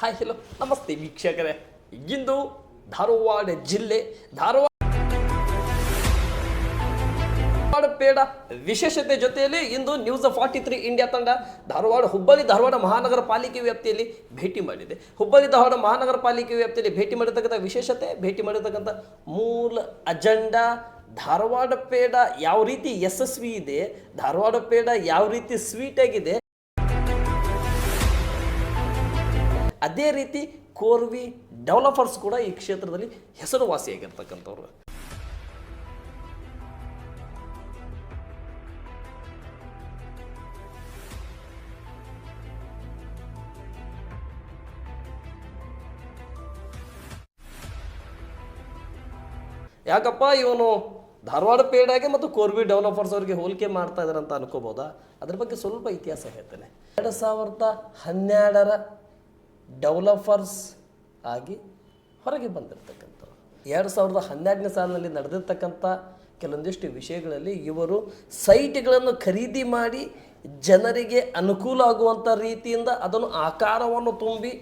Hi hello ನಮಸ್ತೆ ವೀಕ್ಷಕರೇ. ಇಂದು ಧಾರವಾಡ ಜಿಲ್ಲೆ ಧಾರವಾಡ ಪೇಡ ವಿಶೇಷತೆ ಜೊತೆಯಲ್ಲಿ ಇಂದು ನ್ಯೂಸ್ ಫಾರ್ಟಿ ತ್ರೀ ಇಂಡಿಯಾ ತಂಡ ಧಾರವಾಡ, ಹುಬ್ಬಳ್ಳಿ ಧಾರವಾಡ ಮಹಾನಗರ ಪಾಲಿಕೆ ವ್ಯಾಪ್ತಿಯಲ್ಲಿ ಭೇಟಿ ಮಾಡಿದೆ. ಹುಬ್ಬಳ್ಳಿ ಧಾರವಾಡ ಮಹಾನಗರ ಪಾಲಿಕೆ ವ್ಯಾಪ್ತಿಯಲ್ಲಿ ಭೇಟಿ ಮಾಡಿರ್ತಕ್ಕಂಥ ವಿಶೇಷತೆ, ಭೇಟಿ ಮಾಡಿರ್ತಕ್ಕಂಥ ಮೂಲ ಅಜೆಂಡಾ ಧಾರವಾಡ ಪೇಡ ಯಾವ ರೀತಿ ಯಶಸ್ವಿ ಇದೆ, ಧಾರವಾಡ ಪೇಡ ಯಾವ ರೀತಿ ಸ್ವೀಟ್ ಆಗಿದೆ ಅದೇ ರೀತಿ ಕೋರ್ವಿ ಡೆವಲಪರ್ಸ್ ಕೂಡ ಈ ಕ್ಷೇತ್ರದಲ್ಲಿ ಹೆಸರುವಾಸಿಯಾಗಿರ್ತಕ್ಕಂಥವ್ರು. ಯಾಕಪ್ಪ, ಇವನು ಧಾರವಾಡ ಪೇಡಾಗೆ ಮತ್ತು ಕೋರ್ವಿ ಡೆವಲಪರ್ಸ್ ಅವರಿಗೆ ಹೋಲಿಕೆ ಮಾಡ್ತಾ ಇದ್ದಾರೆ ಅಂತ ಅನ್ಕೋಬೋದಾ ಅದ್ರ ಬಗ್ಗೆ ಸ್ವಲ್ಪ ಇತಿಹಾಸ ಹೇಳ್ತೇನೆ. ಎರಡು ಸಾವಿರದ ಹನ್ನೆರಡರ ಡೆವಲಪರ್ಸ್ ಆಗಿ ಹೊರಗೆ ಬಂದಿರತಕ್ಕಂಥವ್ರು. ಎರಡು ಸಾವಿರದ ಹನ್ನೆರಡನೇ ಸಾಲಿನಲ್ಲಿ ನಡೆದಿರ್ತಕ್ಕಂಥ ಕೆಲವೊಂದಿಷ್ಟು ವಿಷಯಗಳಲ್ಲಿ ಇವರು ಸೈಟ್ಗಳನ್ನು ಖರೀದಿ ಮಾಡಿ ಜನರಿಗೆ ಅನುಕೂಲ ಆಗುವಂಥ ರೀತಿಯಿಂದ ಅದನ್ನು ಆಕಾರವನ್ನು ತುಂಬಿ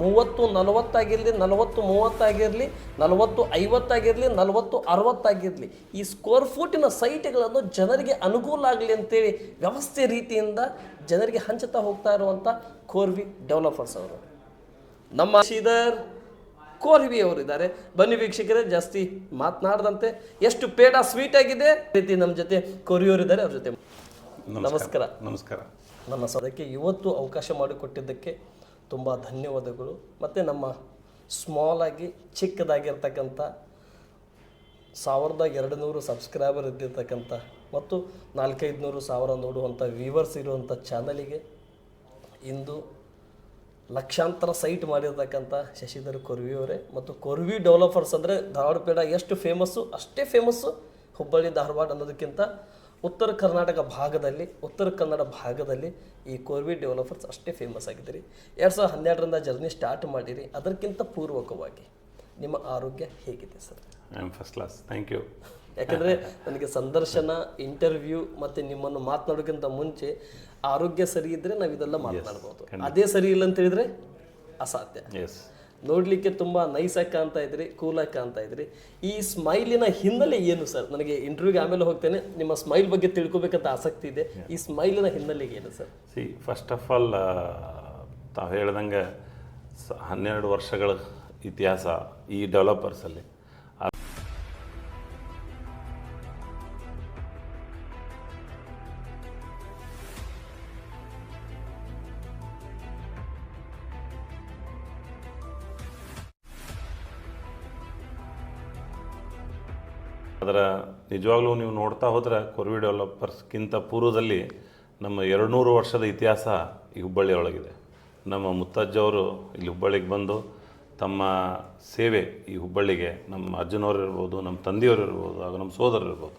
ಮೂವತ್ತು ನಲವತ್ತಾಗಿರಲಿ ನಲವತ್ತು ಮೂವತ್ತಾಗಿರಲಿ ನಲವತ್ತು ಐವತ್ತಾಗಿರಲಿ ನಲವತ್ತು ಅರವತ್ತಾಗಿರಲಿ ಈ ಸ್ಕ್ವೇರ್ ಫೂಟಿನ ಸೈಟ್ಗಳನ್ನು ಜನರಿಗೆ ಅನುಕೂಲ ಆಗಲಿ ಅಂತೇಳಿ ವ್ಯವಸ್ಥೆ ರೀತಿಯಿಂದ ಜನರಿಗೆ ಹಂಚುತ್ತಾ ಹೋಗ್ತಾ ಇರುವಂಥ ಕೋರ್ವಿ ಡೆವಲಪರ್ಸ್ ಅವರು. ನಮ್ಮ ಶ್ರೀಧರ್ ಕೋರ್ವಿ ಅವರಿದ್ದಾರೆ ಬನ್ನಿ ವೀಕ್ಷಕರೇ ಜಾಸ್ತಿ ಮಾತನಾಡದಂತೆ ಎಷ್ಟು ಪೇಡ ಸ್ವೀಟ್ ಆಗಿದೆ. ರೀತಿ ನಮ್ಮ ಜೊತೆ ಕೋರಿಯವರಿದ್ದಾರೆ ಅವ್ರ ಜೊತೆ ನಮಸ್ಕಾರ. ನಮಸ್ಕಾರ. ನಮ್ಮ ಸದಕ್ಕೆ ಇವತ್ತು ಅವಕಾಶ ಮಾಡಿಕೊಟ್ಟಿದ್ದಕ್ಕೆ ತುಂಬ ಧನ್ಯವಾದಗಳು. ಮತ್ತು ನಮ್ಮ ಸ್ಮಾಲ್ ಆಗಿ ಚಿಕ್ಕದಾಗಿರ್ತಕ್ಕಂಥ ಸಾವಿರದ ಎರಡು ನೂರು ಸಬ್ಸ್ಕ್ರೈಬರ್ ಇದ್ದಿರ್ತಕ್ಕಂಥ ಮತ್ತು ನಾಲ್ಕೈದು ನೂರು ಸಾವಿರ ನೋಡುವಂಥ ವ್ಯೂವರ್ಸ್ ಇರುವಂಥ ಚಾನಲಿಗೆ ಇಂದು ಲಕ್ಷಾಂತರ ಸೈಟ್ ಮಾಡಿರ್ತಕ್ಕಂಥ ಶಶಿಧರ್ ಕೊರ್ವಿ ಅವರೇ. ಮತ್ತು ಕೊರ್ವಿ ಡೆವಲಪರ್ಸ್ ಅಂದರೆ ಧಾರವಾಡ ಪೇಡ ಎಷ್ಟು ಫೇಮಸ್ಸು ಅಷ್ಟೇ ಫೇಮಸ್ಸು ಹುಬ್ಬಳ್ಳಿ ಧಾರವಾಡ ಅನ್ನೋದಕ್ಕಿಂತ ಉತ್ತರ ಕರ್ನಾಟಕ ಭಾಗದಲ್ಲಿ ಉತ್ತರ ಕನ್ನಡ ಭಾಗದಲ್ಲಿ ಈ ಕೋರ್ವಿ ಡೆವಲಪರ್ಸ್ ಅಷ್ಟೇ ಫೇಮಸ್ ಆಗಿದ್ದೀರಿ. ಎರಡು ಸಾವಿರದ ಹನ್ನೆರಡರಿಂದ ಜರ್ನಿ ಸ್ಟಾರ್ಟ್ ಮಾಡಿರಿ. ಅದಕ್ಕಿಂತ ಪೂರ್ವಕವಾಗಿ ನಿಮ್ಮ ಆರೋಗ್ಯ ಹೇಗಿದೆ sir? I am first class thank you ಯಾಕಂದರೆ ನನಗೆ ಸಂದರ್ಶನ ಇಂಟರ್ವ್ಯೂ ಮತ್ತು ನಿಮ್ಮನ್ನು ಮಾತನಾಡೋಕ್ಕಿಂತ ಮುಂಚೆ ಆರೋಗ್ಯ ಸರಿ ಇದ್ದರೆ ನಾವು ಇದೆಲ್ಲ ಮಾತನಾಡ್ಬೋದು. ಅದೇ ಸರಿ ಇಲ್ಲ ಅಂತ ಹೇಳಿದ್ರೆ ಅಸಾಧ್ಯ. ಎಸ್ ನೋಡಲಿಕ್ಕೆ ತುಂಬ ನೈಸಾಗಿ ಕಾಣ್ತಾ ಇದ್ರಿ ಕೂಲಾಗಿ ಕಾಣ್ತಾ ಇದ್ರಿ. ಈ ಸ್ಮೈಲಿನ ಹಿನ್ನೆಲೆ ಏನು ಸರ್ ನನಗೆ ಇಂಟರ್ವ್ಯೂಗೆ ಆಮೇಲೆ ಹೋಗ್ತೇನೆ. ನಿಮ್ಮ ಸ್ಮೈಲ್ ಬಗ್ಗೆ ತಿಳ್ಕೊಬೇಕಂತ ಆಸಕ್ತಿ ಇದೆ. ಈ ಸ್ಮೈಲಿನ ಹಿನ್ನೆಲೆಗೆ ಏನು sir see first of all ತಾವು ಹೇಳ್ದಂಗೆ ಹನ್ನೆರಡು ವರ್ಷಗಳ ಇತಿಹಾಸ ಈ ಡೆವಲಪರ್ಸಲ್ಲಿ ನಿಜವಾಗ್ಲೂ ನೀವು ನೋಡ್ತಾ ಹೋದರೆ ಕೊರ್ವಿ ಡೆವಲಪರ್ಸ್ಗಿಂತ ಪೂರ್ವದಲ್ಲಿ ನಮ್ಮ ಎರಡುನೂರು ವರ್ಷದ ಇತಿಹಾಸ ಈ ಹುಬ್ಬಳ್ಳಿಯೊಳಗಿದೆ. ನಮ್ಮ ಮುತ್ತಜ್ಜವರು ಇಲ್ಲಿ ಹುಬ್ಬಳ್ಳಿಗೆ ಬಂದು ತಮ್ಮ ಸೇವೆ ಈ ಹುಬ್ಬಳ್ಳಿಗೆ ನಮ್ಮ ಅಜ್ಜನವರು ಇರ್ಬೋದು ನಮ್ಮ ತಂದೆಯವರು ಇರ್ಬೋದು ಹಾಗೂ ನಮ್ಮ ಸೋದರರು ಇರ್ಬೋದು.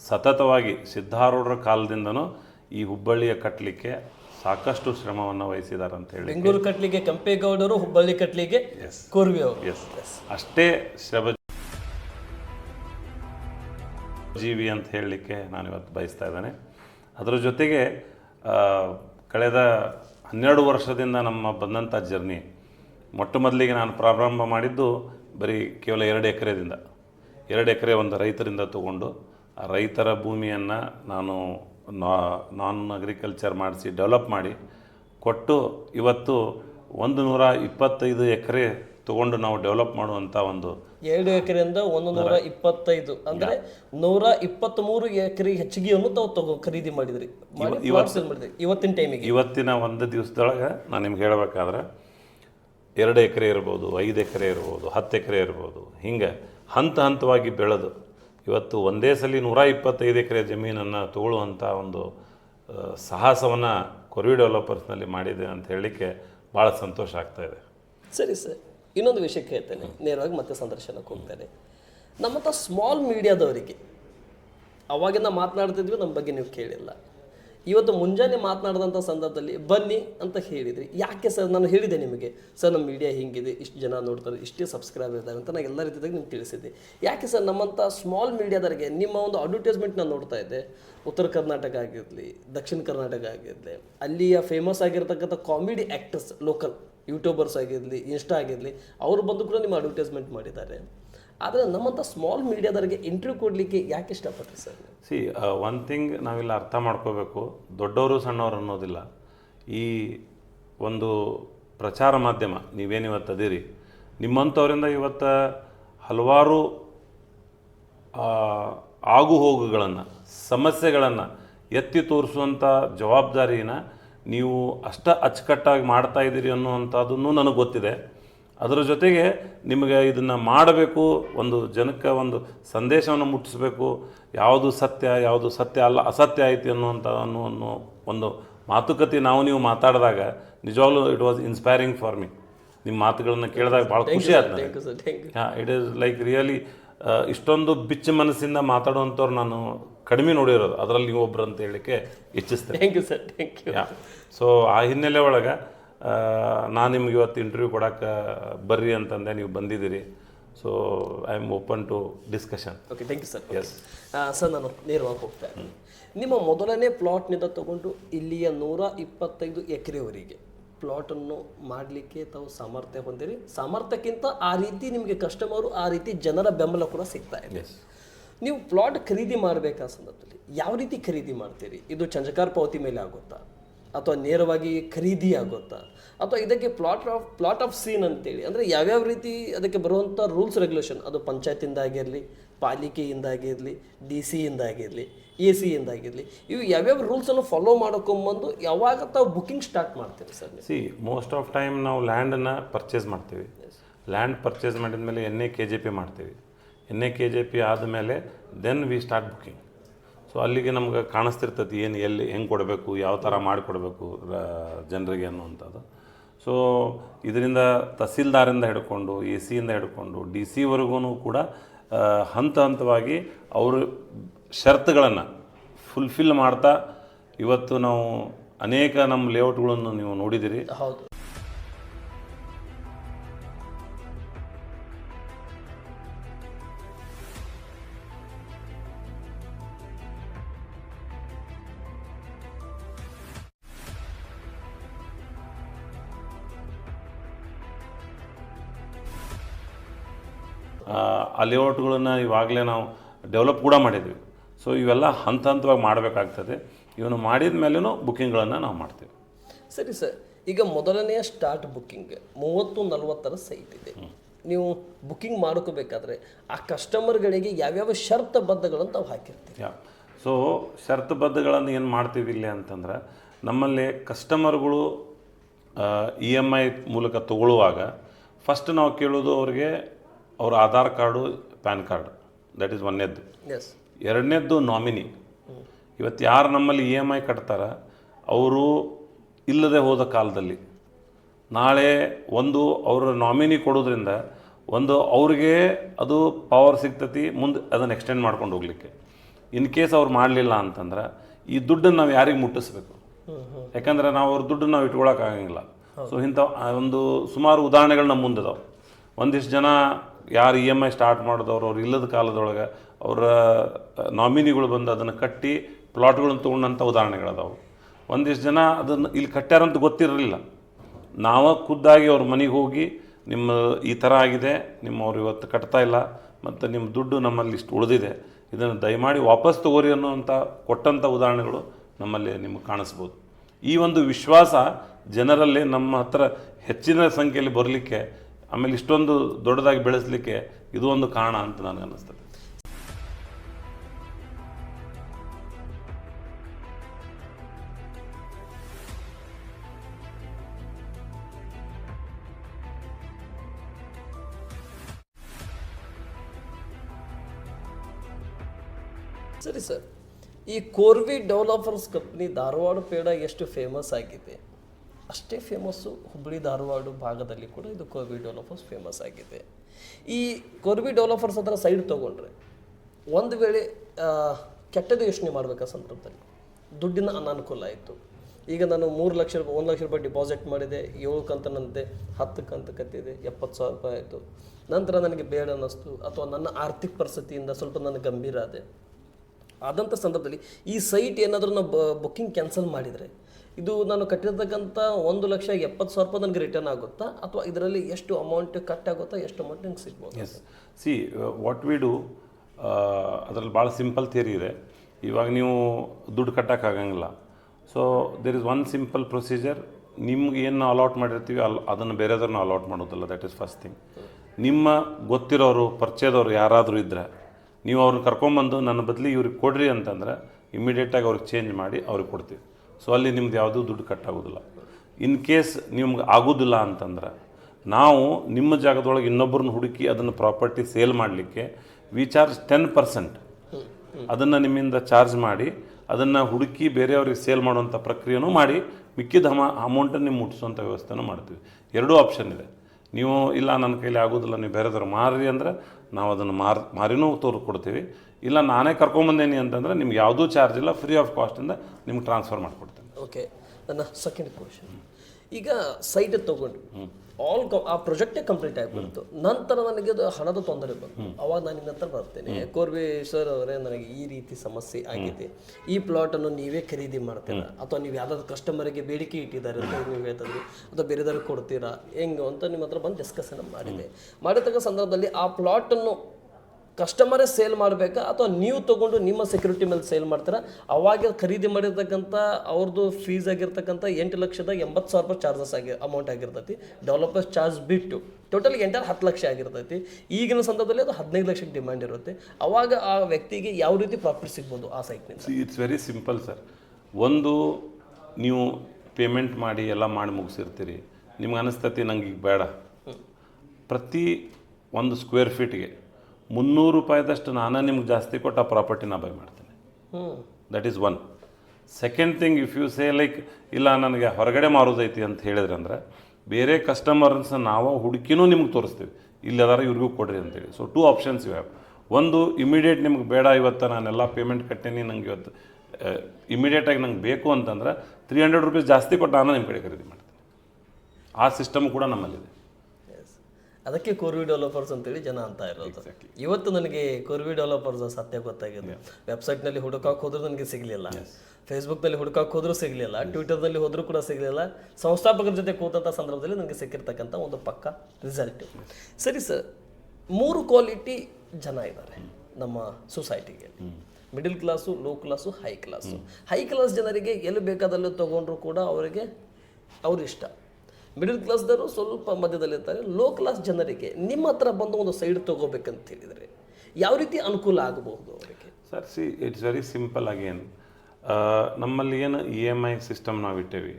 ಸತತವಾಗಿ ಸಿದ್ಧಾರೂಢರ ಕಾಲದಿಂದನೂ ಈ ಹುಬ್ಬಳ್ಳಿಯ ಕಟ್ಟಲಿಕ್ಕೆ ಸಾಕಷ್ಟು ಶ್ರಮವನ್ನು ವಹಿಸಿದ್ದಾರೆ ಅಂತ ಹೇಳಿ ಬೆಂಗಳೂರು ಕಟ್ಲಿಗೆ ಕೆಂಪೇಗೌಡರು ಹುಬ್ಬಳ್ಳಿ ಕಟ್ಲಿಗೆ ಕೋರ್ವಿ ಅವರು. ಎಸ್ ಅಷ್ಟೇ ಶ್ರಮ ಜೀವಿ ಅಂತ ಹೇಳಲಿಕ್ಕೆ ನಾನು ಇವತ್ತು ಬಯಸ್ತಾ ಇದ್ದೇನೆ. ಅದರ ಜೊತೆಗೆ ಕಳೆದ ಹನ್ನೆರಡು ವರ್ಷದಿಂದ ನಮ್ಮ ಬಂದಂಥ ಜರ್ನಿ, ಮೊಟ್ಟ ಮೊದಲಿಗೆ ನಾನು ಪ್ರಾರಂಭ ಮಾಡಿದ್ದು ಬರೀ ಕೇವಲ ಎರಡು ಎಕರೆದಿಂದ. ಎರಡು ಎಕರೆ ಒಂದು ರೈತರಿಂದ ತಗೊಂಡು, ಆ ರೈತರ ಭೂಮಿಯನ್ನು ನಾನು ನಾನ್ ಅಗ್ರಿಕಲ್ಚರ್ ಮಾಡಿಸಿ ಡೆವಲಪ್ ಮಾಡಿ, ಕೊಟ್ಟು ಇವತ್ತು ಒಂದು ನೂರ ಇಪ್ಪತ್ತೈದು ಎಕರೆ ತಗೊಂಡು ನಾವು ಡೆವಲಪ್ ಮಾಡುವಂಥ ಒಂದು ಎರಡು ಎಕರೆಯಿಂದ ಒಂದು ನೂರ ಇಪ್ಪತ್ತೈದು. ಅಂದ್ರೆ ನೂರ ಇಪ್ಪತ್ತ್ ಮೂರು ಎಕರೆ ಹೆಚ್ಚಿಗೆಯನ್ನು ತಾವು ತಗೋ ಖರೀದಿ ಮಾಡಿದ್ರಿ. ಇವತ್ತಿನ ಟೈಮಿಗೆ ಇವತ್ತಿನ ಒಂದು ದಿವಸದೊಳಗೆ ನಾನು ನಿಮ್ಗೆ ಹೇಳಬೇಕಾದ್ರೆ ಎರಡು ಎಕರೆ ಇರ್ಬೋದು ಐದು ಎಕರೆ ಇರ್ಬೋದು ಹತ್ತು ಎಕರೆ ಇರ್ಬೋದು ಹಿಂಗೆ ಹಂತ ಹಂತವಾಗಿ ಬೆಳೆದು ಇವತ್ತು ಒಂದೇ ಸಲ ನೂರ ಇಪ್ಪತ್ತೈದು ಎಕರೆ ಜಮೀನನ್ನು ತಗೊಳ್ಳುವಂಥ ಒಂದು ಸಾಹಸವನ್ನು ಕೊರಿ ಡೆವಲಪರ್ಸ್ನಲ್ಲಿ ಮಾಡಿದೆ ಅಂತ ಹೇಳಲಿಕ್ಕೆ ಭಾಳ ಸಂತೋಷ ಆಗ್ತಾ ಇದೆ. ಸರಿ ಸರ್. ಇನ್ನೊಂದು ವಿಷಯಕ್ಕೆ ಹೇಳ್ತೇನೆ ನೇರವಾಗಿ ಮತ್ತೆ ಸಂದರ್ಶನಕ್ಕೆ ಹೋಗ್ತೇನೆ. ನಮ್ಮಂಥ ಸ್ಮಾಲ್ ಮೀಡಿಯಾದವರಿಗೆ ಅವಾಗಿಂದ ಮಾತನಾಡ್ತಿದ್ವಿ ನಮ್ಮ ಬಗ್ಗೆ ನೀವು ಕೇಳಿಲ್ಲ. ಇವತ್ತು ಮುಂಜಾನೆ ಮಾತನಾಡಿದಂಥ ಸಂದರ್ಭದಲ್ಲಿ, ಬನ್ನಿ ಅಂತ ಹೇಳಿದ್ರಿ. ಯಾಕೆ ಸರ್, ನಾನು ಹೇಳಿದೆ ನಿಮಗೆ, ಸರ್, ನಮ್ಮ ಮೀಡಿಯಾ ಹಿಂಗಿದೆ, ಇಷ್ಟು ಜನ ನೋಡ್ತಾರೆ, ಇಷ್ಟೇ ಸಬ್ಸ್ಕ್ರೈಬರ್ ಇದ್ದಾರೆ ಅಂತ ನಾನು ಎಲ್ಲ ರೀತಿಯಾಗಿ ನಿಮ್ಗೆ ತಿಳಿಸಿದ್ದೆ. ಯಾಕೆ ಸರ್ ನಮ್ಮಂಥ ಸ್ಮಾಲ್ ಮೀಡಿಯಾದವರಿಗೆ ನಿಮ್ಮ ಒಂದು ಅಡ್ವರ್ಟೈಸ್ಮೆಂಟ್ ನಾನು ನೋಡ್ತಾ ಇದ್ದೆ. ಉತ್ತರ ಕರ್ನಾಟಕ ಆಗಿರಲಿ, ದಕ್ಷಿಣ ಕರ್ನಾಟಕ ಆಗಿರಲಿ, ಅಲ್ಲಿಯ ಫೇಮಸ್ ಆಗಿರ್ತಕ್ಕಂಥ ಕಾಮಿಡಿ ಆ್ಯಕ್ಟರ್ಸ್ ಲೋಕಲ್ ಯೂಟ್ಯೂಬರ್ಸ್ ಆಗಿರಲಿ, ಇನ್ಸ್ಟಾ ಆಗಿರಲಿ, ಅವರು ಬಂದು ಕೂಡ ನಿಮ್ಮ ಅಡ್ವರ್ಟೈಸ್ಮೆಂಟ್ ಮಾಡಿದ್ದಾರೆ. ಆದರೆ ನಮ್ಮಂಥ ಸ್ಮಾಲ್ ಮೀಡಿಯಾದವರಿಗೆ ಇಂಟರ್ವ್ಯೂ ಕೊಡಲಿಕ್ಕೆ ಯಾಕೆ ಇಷ್ಟಪಟ್ರಿ ಸರ್ ಸಿ ಒನ್ ಥಿಂಗ್ ನಾವಿಲ್ಲಿ ಅರ್ಥ ಮಾಡ್ಕೋಬೇಕು. ದೊಡ್ಡವರು ಸಣ್ಣವರು ಅನ್ನೋದಿಲ್ಲ. ಈ ಒಂದು ಪ್ರಚಾರ ಮಾಧ್ಯಮ, ನೀವೇನು ಇವತ್ತು ಅದೀರಿ, ನಿಮ್ಮಂಥವರಿಂದ ಇವತ್ತು ಹಲವಾರು ಆಗು ಹೋಗುಗಳನ್ನು ಸಮಸ್ಯೆಗಳನ್ನು ಎತ್ತಿ ತೋರಿಸುವಂಥ ಜವಾಬ್ದಾರಿನ ನೀವು ಅಷ್ಟ ಅಚ್ಚುಕಟ್ಟಾಗಿ ಮಾಡ್ತಾ ಇದ್ದೀರಿ ಅನ್ನುವಂಥದ್ದನ್ನು ನನಗೆ ಗೊತ್ತಿದೆ. ಅದರ ಜೊತೆಗೆ ನಿಮಗೆ ಇದನ್ನು ಮಾಡಬೇಕು ಒಂದು ಜನಕ್ಕೆ ಒಂದು ಸಂದೇಶವನ್ನು ಮುಟ್ಟಿಸ್ಬೇಕು ಯಾವುದು ಸತ್ಯ ಯಾವುದು ಸತ್ಯ ಅಲ್ಲ ಅಸತ್ಯ ಐತಿ ಅನ್ನುವಂಥ ಅನ್ನೋ ಅನ್ನೋ ಒಂದು ಮಾತುಕತೆ ನಾವು ನೀವು ಮಾತಾಡಿದಾಗ ನಿಜವಾಗ್ಲೂ it was inspiring for me ನಿಮ್ಮ ಮಾತುಗಳನ್ನು ಕೇಳಿದಾಗ ಭಾಳ ಖುಷಿ ಆಯ್ತು ಹಾಂ ಇಟ್ ಈಸ್ ಲೈಕ್ ರಿಯಲಿ ಇಷ್ಟೊಂದು ಬಿಚ್ಚ ಮನಸ್ಸಿಂದ ಮಾತಾಡುವಂಥವ್ರು ನಾನು ಕಡಿಮೆ ನೋಡಿರೋದು. ಅದರಲ್ಲಿ ನೀವು ಒಬ್ರು ಅಂತ ಹೇಳಿಕ್ಕೆ ಇಚ್ಛಿಸ್ತೇನೆ. Thank you sir thank you so ಆ ಹಿನ್ನೆಲೆ ಒಳಗೆ ನಾನು ನಿಮ್ಗೆ ಇವತ್ತು ಇಂಟರ್ವ್ಯೂ ಕೊಡೋಕೆ ಬರ್ರಿ ಅಂತಂದೆ. ನೀವು ಬಂದಿದ್ದೀರಿ. So I am open to discussion okay thank you sir yes sir ನಾನು ನೇರವಾಗಿ ಹೋಗ್ತಾ ಇದ್ದೀನಿ. ನಿಮ್ಮ ಮೊದಲನೇ ಪ್ಲಾಟ್ನಿಂದ ತಗೊಂಡು ಇಲ್ಲಿಯ ನೂರ ಇಪ್ಪತ್ತೈದು ಎಕರೆವರೆಗೆ ಪ್ಲಾಟನ್ನು ಮಾಡಲಿಕ್ಕೆ ತಾವು ಸಾಮರ್ಥ್ಯ ಹೊಂದಿರಿ. ಸಾಮರ್ಥ್ಯಕ್ಕಿಂತ ಆ ರೀತಿ ನಿಮಗೆ ಕಸ್ಟಮರು ಆ ರೀತಿ ಜನರ ಬೆಂಬಲ ಕೂಡ ಸಿಗ್ತಾ ಇದೆ. ಎಸ್ ನೀವು ಪ್ಲಾಟ್ ಖರೀದಿ ಮಾಡಬೇಕಾ ಸಂದರ್ಭದಲ್ಲಿ ಯಾವ ರೀತಿ ಖರೀದಿ ಮಾಡ್ತೀರಿ? ಇದು ಚಂದ್ರಕಾರ ಪಾವತಿ ಮೇಲೆ ಆಗುತ್ತಾ? ಅಥವಾ ನೇರವಾಗಿ ಖರೀದಿ ಆಗುತ್ತಾ? ಅಥವಾ ಇದಕ್ಕೆ plot of plot of scene ಅಂತೇಳಿ ಅಂದರೆ ಯಾವ್ಯಾವ ರೀತಿ ಅದಕ್ಕೆ ಬರುವಂಥ ರೂಲ್ಸ್ ರೆಗ್ಯುಲೇಷನ್ ಅದು ಪಂಚಾಯತಿಂದ ಆಗಿರಲಿ ಪಾಲಿಕೆಯಿಂದ ಆಗಿರಲಿ ಡಿ ಸಿಯಿಂದ ಆಗಿರಲಿ ಎ ಸಿಯಿಂದ ಆಗಿರಲಿ ಇವು ಯಾವ್ಯಾವ ರೂಲ್ಸನ್ನು ಫಾಲೋ ಮಾಡ್ಕೊಂಬಂದು ಯಾವಾಗ ತಾವು ಬುಕಿಂಗ್ ಸ್ಟಾರ್ಟ್ ಮಾಡ್ತೀರಿ sir see most of time ನಾವು ಲ್ಯಾಂಡನ್ನು ಪರ್ಚೇಸ್ ಮಾಡ್ತೀವಿ. ಲ್ಯಾಂಡ್ ಪರ್ಚೇಸ್ ಮಾಡಿದ ಮೇಲೆ N A K J P ಮಾಡ್ತೀವಿ. N A K J P ಆದಮೇಲೆ then we start booking so ಅಲ್ಲಿಗೆ ನಮ್ಗೆ ಕಾಣಿಸ್ತಿರ್ತೈತಿ ಏನು ಎಲ್ಲಿ ಹೆಂಗೆ ಕೊಡಬೇಕು, ಯಾವ ಥರ ಮಾಡಿಕೊಡ್ಬೇಕು ಜನರಿಗೆ ಅನ್ನುವಂಥದ್ದು. ಸೊ ಇದರಿಂದ ತಹಸೀಲ್ದಾರಿಂದ ಹಿಡ್ಕೊಂಡು, ಎ ಸಿಯಿಂದ ಹಿಡ್ಕೊಂಡು, ಡಿ ಸಿವರೆಗೂ ಕೂಡ ಹಂತ ಹಂತವಾಗಿ ಅವರು ಷರತ್ತುಗಳನ್ನು ಫುಲ್ಫಿಲ್ ಮಾಡ್ತಾ, ಇವತ್ತು ನಾವು ಅನೇಕ ನಮ್ಮ ಲೇಔಟ್ಗಳನ್ನು ನೀವು ನೋಡಿದ್ದೀರಿ ಹೌದು. ಆ, ಲೇಔಟ್ಗಳನ್ನು ಇವಾಗಲೇ ನಾವು ಡೆವಲಪ್ ಕೂಡ ಮಾಡಿದ್ವಿ. ಸೊ ಇವೆಲ್ಲ ಹಂತ ಹಂತವಾಗಿ ಮಾಡಬೇಕಾಗ್ತದೆ. ಇವನು ಮಾಡಿದ ಮೇಲೂ ಬುಕ್ಕಿಂಗ್ಗಳನ್ನು ನಾವು ಮಾಡ್ತೀವಿ. ಸರಿ ಸರ್ ಈಗ ಮೊದಲನೆಯ ಸ್ಟಾರ್ಟ್ ಬುಕ್ಕಿಂಗ್ ಮೂವತ್ತು ನಲವತ್ತರ ಸೈಟ್ ಇದೆ. ನೀವು ಬುಕ್ಕಿಂಗ್ ಮಾಡ್ಕೋಬೇಕಾದ್ರೆ ಆ ಕಸ್ಟಮರ್ಗಳಿಗೆ ಯಾವ್ಯಾವ ಷರ್ತ ಬದ್ಧಗಳನ್ನು ತಾವು ಹಾಕಿರ್ತೀವಿ ಸೊ ಷರತ್ತುಬದ್ಧಗಳನ್ನು ಏನು ಮಾಡ್ತೀವಿ ಇಲ್ಲಿ ಅಂತಂದ್ರೆ ನಮ್ಮಲ್ಲಿ ಕಸ್ಟಮರ್ಗಳು ಇ ಎಂ ಐ ಮೂಲಕ ತಗೊಳ್ಳುವಾಗ ಫಸ್ಟ್ ನಾವು ಕೇಳೋದು ಅವ್ರಿಗೆ ಅವ್ರ Aadhaar card PAN card. That is ಒಂದನೇದ್ದು. Yes ಎರಡನೇದ್ದು ನಾಮಿನಿ ಇವತ್ತು ಯಾರು ನಮ್ಮಲ್ಲಿ ಇ ಎಂ ಐ ಕಟ್ತಾರ ಅವರು ಇಲ್ಲದೆ ಹೋದ ಕಾಲದಲ್ಲಿ. ನಾಳೆ ಒಂದು ಅವರ ನಾಮಿನಿ ಕೊಡೋದ್ರಿಂದ ಒಂದು ಅವ್ರಿಗೆ ಅದು ಪವರ್ ಸಿಗ್ತತಿ ಮುಂದೆ ಅದನ್ನು ಎಕ್ಸ್ಟೆಂಡ್ ಮಾಡ್ಕೊಂಡು ಹೋಗ್ಲಿಕ್ಕೆ. ಇನ್ ಕೇಸ್ ಅವ್ರು ಮಾಡಲಿಲ್ಲ ಅಂತಂದ್ರೆ ಈ ದುಡ್ಡನ್ನು ನಾವು ಯಾರಿಗೆ ಮುಟ್ಟಿಸ್ಬೇಕು? ಯಾಕಂದ್ರೆ ನಾವು ಅವ್ರ ದುಡ್ಡನ್ನು ನಾವು ಇಟ್ಕೊಳಕ್ಕಾಗಂಗಿಲ್ಲ ಸೊ ಇಂಥ ಒಂದು ಸುಮಾರು ಉದಾಹರಣೆಗಳು ನಮ್ಮ ಮುಂದಿದಾವೆ. ಒಂದಿಷ್ಟು ಜನ ಯಾರು ಇ ಎಂ ಐ ಸ್ಟಾರ್ಟ್ ಮಾಡಿದವ್ರು, ಅವ್ರು ಇಲ್ಲದ ಕಾಲದೊಳಗೆ ಅವರ ನಾಮಿನಿಗಳು ಬಂದು ಅದನ್ನು ಕಟ್ಟಿ ಪ್ಲಾಟ್ಗಳನ್ನು ತೊಗೊಂಡಂಥ ಉದಾಹರಣೆಗಳದಾವು. ಒಂದಿಷ್ಟು ಜನ ಅದನ್ನು ಇಲ್ಲಿ ಕಟ್ಟ್ಯಾರಂತ ಗೊತ್ತಿರಲಿಲ್ಲ. ನಾವು ಖುದ್ದಾಗಿ ಅವ್ರ ಮನೆಗೆ ಹೋಗಿ ನಿಮ್ಮ ಈ ಥರ ಆಗಿದೆ, ನಿಮ್ಮ ಅವ್ರು ಇವತ್ತು ಕಟ್ತಾ ಇಲ್ಲ, ಮತ್ತು ನಿಮ್ಮ ದುಡ್ಡು ನಮ್ಮಲ್ಲಿ ಇಷ್ಟು ಉಳಿದಿದೆ, ಇದನ್ನು ದಯಮಾಡಿ ವಾಪಸ್ ತಗೋರಿ ಅನ್ನೋಂಥ ಕೊಟ್ಟಂಥ ಉದಾಹರಣೆಗಳು ನಮ್ಮಲ್ಲಿ ನಿಮಗೆ ಕಾಣಿಸ್ಬೋದು. ಈ ಒಂದು ವಿಶ್ವಾಸ ಜನರಲ್ಲಿ ನಮ್ಮ ಹತ್ರ ಹೆಚ್ಚಿನ ಸಂಖ್ಯೆಯಲ್ಲಿ ಬರಲಿಕ್ಕೆ ಆಮೇಲೆ ಇಷ್ಟೊಂದು ದೊಡ್ಡದಾಗಿ ಬೆಳೆಸಲಿಕ್ಕೆ ಇದು ಒಂದು ಕಾರಣ ಅಂತ ನನಗೆ ಅನ್ನಿಸ್ತದೆ. ಸರಿ ಸರ್, ಈ ಕೋರ್ವಿ ಡೆವಲಪರ್ಸ್ ಕಂಪ್ನಿ ಧಾರವಾಡ ಪೇಡ ಎಷ್ಟು ಫೇಮಸ್ ಆಗಿದೆ? ಅಷ್ಟೇ ಫೇಮಸ್ಸು ಹುಬ್ಬಳ್ಳಿ ಧಾರವಾಡ ಭಾಗದಲ್ಲಿ ಕೂಡ ಇದು ಕೋರ್ವಿ ಡೆವಲಪರ್ಸ್ ಫೇಮಸ್ ಆಗಿದೆ. ಈ ಕೋರ್ವಿ ಡೆವಲಪರ್ಸ್ ಅದರ ಸೈಡ್ ತೊಗೊಂಡ್ರೆ ಒಂದು ವೇಳೆ ಕೆಟ್ಟದ ಕೆಟ್ಟದ್ದು ಯೋಚನೆ ಮಾಡಬೇಕಾ ಸಂದರ್ಭದಲ್ಲಿ ದುಡ್ಡಿನ ಅನಾನುಕೂಲ ಆಯಿತು. ಈಗ ನಾನು ಮೂರು ಲಕ್ಷ ರೂಪಾಯಿ ಒಂದು ಲಕ್ಷ ರೂಪಾಯಿ ಡಿಪಾಸಿಟ್ ಮಾಡಿದೆ, ಏಳು ಕಂತನಂತೆ ಹತ್ತು ಕಂತು ಕತ್ತಿದೆ ಎಪ್ಪತ್ತು ಸಾವಿರ ರೂಪಾಯಿ ಆಯಿತು. ನಂತರ ನನಗೆ ಬೇಡ ಅನ್ನಿಸ್ತು, ಅಥವಾ ನನ್ನ ಆರ್ಥಿಕ ಪರಿಸ್ಥಿತಿಯಿಂದ ಸ್ವಲ್ಪ ನನಗೆ ಗಂಭೀರ ಆದೆ. ಆದಂಥ ಸಂದರ್ಭದಲ್ಲಿ ಈ ಸೈಟ್ ಏನಾದರೂ ನಾವು ಬುಕ್ಕಿಂಗ್ ಕ್ಯಾನ್ಸಲ್ ಮಾಡಿದರೆ ಇದು ನಾನು ಕಟ್ಟಿರ್ತಕ್ಕಂಥ ಒಂದು ಲಕ್ಷ ಎಪ್ಪತ್ತು ಸಾವಿರ ರೂಪಾಯಿ ನನಗೆ ರಿಟರ್ನ್ ಆಗುತ್ತಾ? ಅಥವಾ ಇದರಲ್ಲಿ ಎಷ್ಟು ಅಮೌಂಟ್ ಕಟ್ ಆಗುತ್ತಾ? ಎಷ್ಟು ಅಮೌಂಟ್ ನಂಗೆ ಸಿಗ್ಬೋದು? Yes see what we do ಅದರಲ್ಲಿ ಭಾಳ ಸಿಂಪಲ್ ಥಿಯರಿ ಇದೆ. ಇವಾಗ ನೀವು ದುಡ್ಡು ಕಟ್ಟೋಕ್ಕಾಗಂಗಿಲ್ಲ so there is one simple procedure ನಿಮ್ಗೆ ಏನು ಅಲಾಟ್ ಮಾಡಿರ್ತೀವಿ ಅಲ್ಲಿ ಅದನ್ನು ಬೇರೆದವ್ರನ್ನ ಅಲಾಟ್ ಮಾಡೋದಿಲ್ಲ. ದಟ್ ಇಸ್ ಫಸ್ಟ್ ಥಿಂಗ್ ನಿಮ್ಮ ಗೊತ್ತಿರೋರು, ಪರಿಚಯದವ್ರು ಯಾರಾದರೂ ಇದ್ದರೆ ನೀವು ಅವ್ರನ್ನ ಕರ್ಕೊಂಬಂದು ನನ್ನ ಬದಲಿ ಇವ್ರಿಗೆ ಕೊಡ್ರಿ ಅಂತಂದ್ರೆ ಇಮ್ಮಿಡಿಯೇಟಾಗಿ ಅವ್ರಿಗೆ ಚೇಂಜ್ ಮಾಡಿ ಅವ್ರಿಗೆ ಕೊಡ್ತೀವಿ. ಸೊ ಅಲ್ಲಿ ನಿಮ್ದು ಯಾವುದೂ ದುಡ್ಡು ಕಟ್ಟಾಗೋದಿಲ್ಲ ಇನ್ ಕೇಸ್ ನಿಮ್ಗೆ ಆಗೋದಿಲ್ಲ ಅಂತಂದ್ರೆ, ನಾವು ನಿಮ್ಮ ಜಾಗದೊಳಗೆ ಇನ್ನೊಬ್ಬರನ್ನ ಹುಡುಕಿ ಅದನ್ನು ಪ್ರಾಪರ್ಟಿ ಸೇಲ್ ಮಾಡಲಿಕ್ಕೆ ವಿ ಚಾರ್ಜ್ ಟೆನ್ ಪರ್ಸೆಂಟ್ ಅದನ್ನು ನಿಮ್ಮಿಂದ ಚಾರ್ಜ್ ಮಾಡಿ, ಅದನ್ನು ಹುಡುಕಿ ಬೇರೆಯವ್ರಿಗೆ ಸೇಲ್ ಮಾಡುವಂಥ ಪ್ರಕ್ರಿಯೆನೂ ಮಾಡಿ, ಮಿಕ್ಕಿದ ಅಮ ಅಮೌಂಟನ್ನು ನೀವು ಮುಟ್ಟಿಸುವಂಥ ವ್ಯವಸ್ಥೆನೂ ಮಾಡ್ತೀವಿ. ಎರಡೂ ಆಪ್ಷನ್ ಇದೆ. ನೀವು, ಇಲ್ಲ ನನ್ನ ಕೈಲಿ ಆಗೋದಿಲ್ಲ, ನೀವು ಬೇರೆದವ್ರು ಮಾರ್ರಿ ಅಂದರೆ ನಾವು ಅದನ್ನು ಮಾರ್, ಮಾರಿನೂ ತೋರಿಸ್ಕೊಡ್ತೀವಿ ಕೊಡ್ತೀವಿ ಇಲ್ಲ, ನಾನೇ ಕರ್ಕೊಂಬಂದೇನಿ ಅಂತಂದರೆ ನಿಮ್ಗೆ ಯಾವುದೂ ಚಾರ್ಜ್ ಇಲ್ಲ ಫ್ರೀ ಆಫ್ ಕಾಸ್ಟಿಂದ ನಿಮ್ಗೆ ಟ್ರಾನ್ಸ್ಫರ್ ಮಾಡಿಕೊಡ್ತೇನೆ. ಓಕೆ ನನ್ನ ಸೆಕೆಂಡ್ ಕ್ವಶನ್ ಈಗ ಸೈಟ್ ತೊಗೊಂಡು ಆಲ್ ಆ ಪ್ರಾಜೆಕ್ಟೇ ಕಂಪ್ಲೀಟ್ ಆಗಿಬಿಡ್ತು ನಂತರ ನನಗೆ ಅದು ಹಣದ ತೊಂದರೆ ಬಂತು. ಅವಾಗ ನಾನು ನಿನ್ನ ಹತ್ರ ಬರ್ತೇನೆ. ಕೋರ್ವಿ ಸರ್ ಅವರೇ ನನಗೆ ಈ ರೀತಿ ಸಮಸ್ಯೆ ಆಗಿದೆ ಈ ಪ್ಲಾಟನ್ನು ನೀವೇ ಖರೀದಿ ಮಾಡ್ತೀರಾ? ಅಥವಾ ನೀವು ಯಾವ್ದಾದ್ರು ಕಸ್ಟಮರಿಗೆ ಬೇಡಿಕೆ ಇಟ್ಟಿದ್ದಾರೆ ಅಂತ ನೀವು ಹೇಳ್ತಿದ್ರಿ ಅಥವಾ ಬೇರೆದವ್ರಿಗೆ ಕೊಡ್ತೀರಾ? ಹೆಂಗೆ ಅಂತ ನಿಮ್ಮ ಹತ್ರ ಬಂದು ಡಿಸ್ಕಷನ್ ಮಾಡಿದೆ. ಮಾಡಿರ್ತಕ್ಕ ಸಂದರ್ಭದಲ್ಲಿ ಆ ಪ್ಲಾಟನ್ನು ಕಸ್ಟಮರೇ ಸೇಲ್ ಮಾಡಬೇಕಾ? ಅಥವಾ ನೀವು ತಗೊಂಡು ನಿಮ್ಮ ಸೆಕ್ಯೂರಿಟಿ ಮೇಲೆ ಸೇಲ್ ಮಾಡ್ತೀರಾ? ಅವಾಗ ಖರೀದಿ ಮಾಡಿರ್ತಕ್ಕಂಥ ಅವ್ರದ್ದು ಫೀಸ್ ಆಗಿರ್ತಕ್ಕಂಥ ಎಂಟು ಲಕ್ಷದ ಎಂಬತ್ತು ಸಾವಿರ ರೂಪಾಯಿ ಚಾರ್ಜಸ್ ಆಗಿ ಅಮೌಂಟ್ ಆಗಿರ್ತೈತಿ. ಡೆವಲಪರ್ಸ್ ಚಾರ್ಜ್ ಬಿಟ್ಟು ಟೋಟಲ್ ಎಂಟರ್ ಹತ್ತು ಲಕ್ಷ ಆಗಿರ್ತೈತಿ. ಈಗಿನ ಸಂದರ್ಭದಲ್ಲಿ ಅದು ಹದಿನೈದು ಲಕ್ಷಕ್ಕೆ ಡಿಮ್ಯಾಂಡ್ ಇರುತ್ತೆ. ಅವಾಗ ಆ ವ್ಯಕ್ತಿಗೆ ಯಾವ ರೀತಿ ಪ್ರಾಫಿಟ್ ಸಿಗ್ಬೋದು ಆ ಸೈಟ್ನಿಂದ see it's very simple sir ಒಂದು ನೀವು ಪೇಮೆಂಟ್ ಮಾಡಿ ಎಲ್ಲ ಮಾಡಿ ಮುಗಿಸಿರ್ತೀರಿ. ನಿಮ್ಗೆ ಅನಿಸ್ತತಿ ನಂಗೆ ಈಗ ಬೇಡ. ಪ್ರತಿ ಒಂದು ಸ್ಕ್ವೇರ್ ಫೀಟ್ಗೆ ಮುನ್ನೂರು ರೂಪಾಯಿದಷ್ಟು ನಾನು ನಿಮ್ಗೆ ಜಾಸ್ತಿ ಕೊಟ್ಟು ಆ ಪ್ರಾಪರ್ಟಿನ ಬೈ ಮಾಡ್ತೇನೆ. That is one second thing if you say like ಇಲ್ಲ ನನಗೆ ಹೊರಗಡೆ ಮಾರೋದೈತಿ ಅಂತ ಹೇಳಿದ್ರೆ ಅಂದರೆ ಬೇರೆ ಕಸ್ಟಮರ್ಸ್ ನಾವು ಹುಡುಕಿನೂ ನಿಮ್ಗೆ ತೋರಿಸ್ತೀವಿ. ಇಲ್ಲಿ ಅದಾರ ಇವ್ರಿಗೂ ಕೊಡ್ರಿ ಅಂತೇಳಿ. ಸೊ ಟೂ ಆಪ್ಷನ್ಸ್ ಇವೆ ಒಂದು ಇಮಿಡಿಯೇಟ್ ನಿಮ್ಗೆ ಬೇಡ ಇವತ್ತು ನಾನೆಲ್ಲ ಪೇಮೆಂಟ್ ಕಟ್ಟೇನಿ ನಂಗೆ ಇವತ್ತು ಇಮಿಡಿಯೇಟಾಗಿ ನಂಗೆ ಬೇಕು ಅಂತಂದ್ರೆ ತ್ರೀ ಹಂಡ್ರೆಡ್ ರುಪೀಸ್ ಜಾಸ್ತಿ ಕೊಟ್ಟು ನಾನು ನಿಮ್ಮ ಕಡೆ ಖರೀದಿ ಮಾಡ್ತೀನಿ. ಆ ಸಿಸ್ಟಮ್ ಕೂಡ ನಮ್ಮಲ್ಲಿದೆ. ಅದಕ್ಕೆ ಕೋರ್ವಿ ಡೆವಲಪರ್ಸ್ ಅಂತೇಳಿ ಜನ ಅಂತ ಇರೋದು. ಇವತ್ತು ನನಗೆ ಕೋರ್ವಿ ಡೆವಲಪರ್ಸ್ ಸತ್ಯ ಗೊತ್ತಾಗಿದೆ. ವೆಬ್ಸೈಟ್ನಲ್ಲಿ ಹುಡುಕಾಕ್ ಹೋದ್ರೂ ನನಗೆ ಸಿಗಲಿಲ್ಲ. ಫೇಸ್ಬುಕ್ನಲ್ಲಿ ಹುಡುಕಾಕ್ ಹೋದ್ರೂ ಸಿಗಲಿಲ್ಲ. ಟ್ವಿಟರ್ನಲ್ಲಿ ಹೋದ್ರೂ ಕೂಡ ಸಿಗಲಿಲ್ಲ. ಸಂಸ್ಥಾಪಕರ ಜೊತೆ ಕೂತಂಥ ಸಂದರ್ಭದಲ್ಲಿ ನನಗೆ ಸಿಕ್ಕಿರ್ತಕ್ಕಂಥ ಒಂದು ಪಕ್ಕ ರಿಸಲ್ಟ್ ಸರಿ ಸರ್ ಮೂರು ಕ್ವಾಲಿಟಿ ಜನ ಇದ್ದಾರೆ ನಮ್ಮ ಸೊಸೈಟಿಗೆ middle class low class high class high class ಜನರಿಗೆ ಎಲ್ಲಿ ಬೇಕಾದಲ್ಲೂ ತಗೊಂಡ್ರು ಕೂಡ ಅವರಿಗೆ ಅವ್ರ ಇಷ್ಟ ಮಿಡಲ್ ಕ್ಲಾಸ್ದವರು ಸ್ವಲ್ಪ ಮಧ್ಯದಲ್ಲಿರ್ತಾರೆ ಲೋ ಕ್ಲಾಸ್ ಜನರಿಗೆ ನಿಮ್ಮ ಹತ್ರ ಬಂದು ಒಂದು ಸೈಡ್ ತೊಗೋಬೇಕಂತ ಹೇಳಿದರೆ ಯಾವ ರೀತಿ ಅನುಕೂಲ ಆಗಬಹುದು ಅವರಿಗೆ? Sir see it's very simple again ನಮ್ಮಲ್ಲಿ ಏನು ಇ ಎಂ ಐ ಸಿಸ್ಟಮ್ ನಾವು ಇಟ್ಟೇವಿ.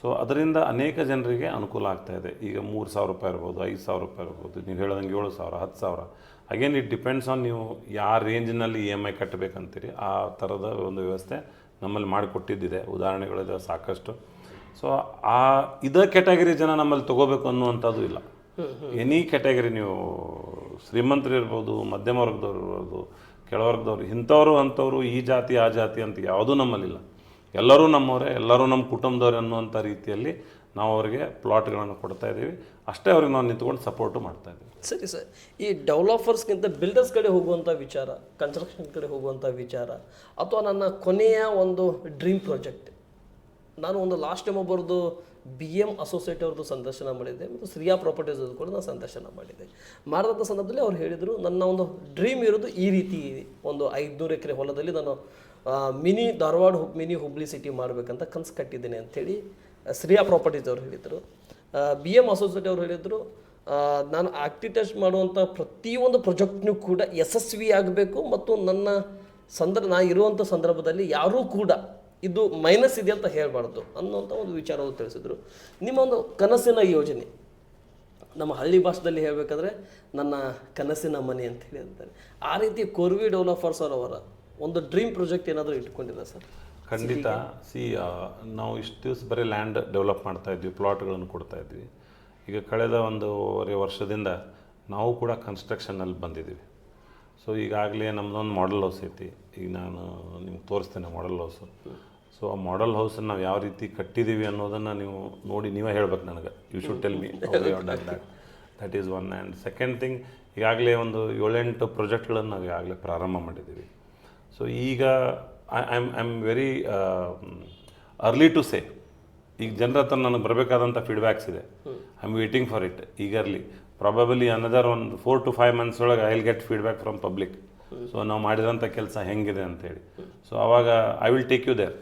ಸೊ ಅದರಿಂದ ಅನೇಕ ಜನರಿಗೆ ಅನುಕೂಲ ಆಗ್ತಾ ಇದೆ. ಈಗ ಮೂರು ಸಾವಿರ ರೂಪಾಯಿ ಇರ್ಬೋದು, ಐದು ಸಾವಿರ ರೂಪಾಯಿ ಇರ್ಬೋದು, ನೀವು ಹೇಳ್ದಂಗೆ ಏಳು ಸಾವಿರ, ಹತ್ತು ಸಾವಿರ. ಅಗೇನ್ ಇಟ್ ಡಿಪೆಂಡ್ಸ್ ಆನ್ ನೀವು ಯಾವ ರೇಂಜ್ನಲ್ಲಿ ಇ ಎಂ ಐ ಕಟ್ಟಬೇಕಂತೀರಿ ಆ ಥರದ ಒಂದು ವ್ಯವಸ್ಥೆ ನಮ್ಮಲ್ಲಿ ಮಾಡಿಕೊಟ್ಟಿದ್ದಿದೆ. ಉದಾಹರಣೆಗಳಿದೆ ಸಾಕಷ್ಟು. ಸೊ ಆ ಇದೇ ಕ್ಯಾಟಗರಿ ಜನ ನಮ್ಮಲ್ಲಿ ತಗೋಬೇಕು ಅನ್ನುವಂಥದ್ದು ಇಲ್ಲ. ಎನಿ ಕ್ಯಾಟಗರಿ ನೀವು ಶ್ರೀಮಂತರು ಇರ್ಬೋದು, ಮಧ್ಯಮ ವರ್ಗದವ್ರು ಇರ್ಬೋದು, ಕೆಳವರ್ಗದವ್ರು, ಇಂಥವ್ರು, ಅಂಥವ್ರು, ಈ ಜಾತಿ, ಆ ಜಾತಿ ಅಂತ ಯಾವುದೂ ನಮ್ಮಲ್ಲಿಲ್ಲ ಎಲ್ಲರೂ ನಮ್ಮವರೇ, ಎಲ್ಲರೂ ನಮ್ಮ ಕುಟುಂಬದವ್ರೆ ಅನ್ನುವಂಥ ರೀತಿಯಲ್ಲಿ ನಾವು ಅವರಿಗೆ ಪ್ಲಾಟ್ಗಳನ್ನು ಕೊಡ್ತಾ ಇದ್ದೀವಿ. ಅಷ್ಟೇ ಅವ್ರಿಗೆ ನಾವು ನಿಂತ್ಕೊಂಡು ಸಪೋರ್ಟು ಮಾಡ್ತಾ ಇದ್ದೀವಿ. ಸರಿ ಸರ್, ಈ ಡೆವಲಪರ್ಸ್ಗಿಂತ ಬಿಲ್ಡರ್ಸ್ ಕಡೆ ಹೋಗುವಂಥ ವಿಚಾರ ಕನ್ಸ್ಟ್ರಕ್ಷನ್ ಕಡೆ ಹೋಗುವಂಥ ವಿಚಾರ, ಅಥವಾ ನನ್ನ ಕೊನೆಯ ಒಂದು ಡ್ರೀಮ್ ಪ್ರಾಜೆಕ್ಟ್ ನಾನು ಒಂದು ಲಾಸ್ಟ್ ಟೈಮ್ ಒಬ್ಬರದು ಬಿ ಎಂ ಅಸೋಸಿಯೇಟ್ ಅವ್ರದ್ದು ಸಂದರ್ಶನ ಮಾಡಿದ್ದೆ, ಮತ್ತು ಶ್ರೀಯಾ ಪ್ರಾಪರ್ಟೀಸ್ ಕೂಡ ನಾನು ಸಂದರ್ಶನ ಮಾಡಿದ್ದೆ. ಮಾಡಿದಂಥ ಸಂದರ್ಭದಲ್ಲಿ ಅವ್ರು ಹೇಳಿದರು, ನನ್ನ ಒಂದು ಡ್ರೀಮ್ ಇರೋದು ಈ ರೀತಿ ಒಂದು ಐದುನೂರು ಎಕರೆ ಹೊಲದಲ್ಲಿ ನಾನು ಮಿನಿ ಧಾರವಾಡ ಹುಬ್ ಮಿನಿ ಹುಬ್ಳಿ ಸಿಟಿ ಮಾಡಬೇಕಂತ ಕನಸು ಕಟ್ಟಿದ್ದೇನೆ ಅಂಥೇಳಿ ಶ್ರೀಯಾ ಪ್ರಾಪರ್ಟೀಸ್ ಅವ್ರು ಹೇಳಿದರು. ಬಿ ಎಂ ಅಸೋಸಿಯೇಟ್ ಅವ್ರು ಹೇಳಿದರು ನಾನು ಆರ್ಕಿಟೆಕ್ಟ್ ಮಾಡುವಂಥ ಪ್ರತಿಯೊಂದು ಪ್ರಾಜೆಕ್ಟ್ನೂ ಕೂಡ ಯಶಸ್ವಿ ಆಗಬೇಕು ಮತ್ತು ನನ್ನ ಸಂದರ್ಭ ನಾ ಇರುವಂಥ ಸಂದರ್ಭದಲ್ಲಿ ಯಾರೂ ಕೂಡ ಇದು ಮೈನಸ್ ಇದೆ ಅಂತ ಹೇಳಬಾರ್ದು ಅನ್ನೋಂಥ ಒಂದು ವಿಚಾರವನ್ನು ತಿಳಿಸಿದರು. ನಿಮ್ಮ ಒಂದು ಕನಸಿನ ಯೋಜನೆ. ನಮ್ಮ ಹಳ್ಳಿ ಭಾಷೆದಲ್ಲಿ ಹೇಳಬೇಕಾದ್ರೆ ನನ್ನ ಕನಸಿನ ಮನೆ ಅಂತ ಹೇಳಿ ಅಂತಾರೆ. ಆ ರೀತಿ ಕೋರ್ವಿ ಡೆವಲಪರ್ಸ್ ಅವರ ಒಂದು ಡ್ರೀಮ್ ಪ್ರಾಜೆಕ್ಟ್ ಏನಾದರೂ ಇಟ್ಕೊಂಡಿಲ್ಲ ಸರ್? ಖಂಡಿತ. ಸಿ ನಾವು ಇಷ್ಟು ದಿವಸ ಬರೀ ಲ್ಯಾಂಡ್ ಡೆವಲಪ್ ಮಾಡ್ತಾ ಇದ್ವಿ, ಪ್ಲಾಟ್ಗಳನ್ನು ಕೊಡ್ತಾ ಇದ್ವಿ. ಈಗ ಕಳೆದ ಒಂದೂವರೆ ವರ್ಷದಿಂದ ನಾವು ಕೂಡ ಕನ್ಸ್ಟ್ರಕ್ಷನಲ್ಲಿ ಬಂದಿದ್ದೀವಿ. ಸೊ, ಈಗಾಗಲೇ ನಮ್ಮದೊಂದು ಮಾಡೆಲ್ ಹೌಸ್ ಐತಿ. ಈಗ ನಾನು ನಿಮ್ಗೆ ತೋರಿಸ್ತೇನೆ ಮಾಡೆಲ್ ಹೌಸು ಸೊ ಆ ಮಾಡೆಲ್ ಹೌಸನ್ನು ನಾವು ಯಾವ ರೀತಿ ಕಟ್ಟಿದ್ದೀವಿ ಅನ್ನೋದನ್ನು ನೀವು ನೋಡಿ ನೀವೇ ಹೇಳ್ಬೇಕು ನನಗೆ. You should tell me that is one and second thing ಈಗಾಗಲೇ ಒಂದು ಏಳೆಂಟು ಪ್ರಾಜೆಕ್ಟ್ಗಳನ್ನು ನಾವು ಈಗಾಗಲೇ ಪ್ರಾರಂಭ ಮಾಡಿದ್ದೀವಿ ಸೊ ಈಗ I am I am very early to say ಈಗ ಜನರ ಹತ್ರ ನನಗೆ ಬರಬೇಕಾದಂಥ ಫೀಡ್ಬ್ಯಾಕ್ಸ್ ಇದೆ. I am waiting for it eagerly. Probably another ಒಂದು ಫೋರ್ ಟು ಫೈವ್ ಮಂತ್ಸ್ ಒಳಗೆ I will get feedback from public so ನಾವು ಮಾಡಿದಂಥ ಕೆಲಸ ಹೆಂಗಿದೆ ಅಂತೇಳಿ ಸೊ ಆವಾಗ I will take you there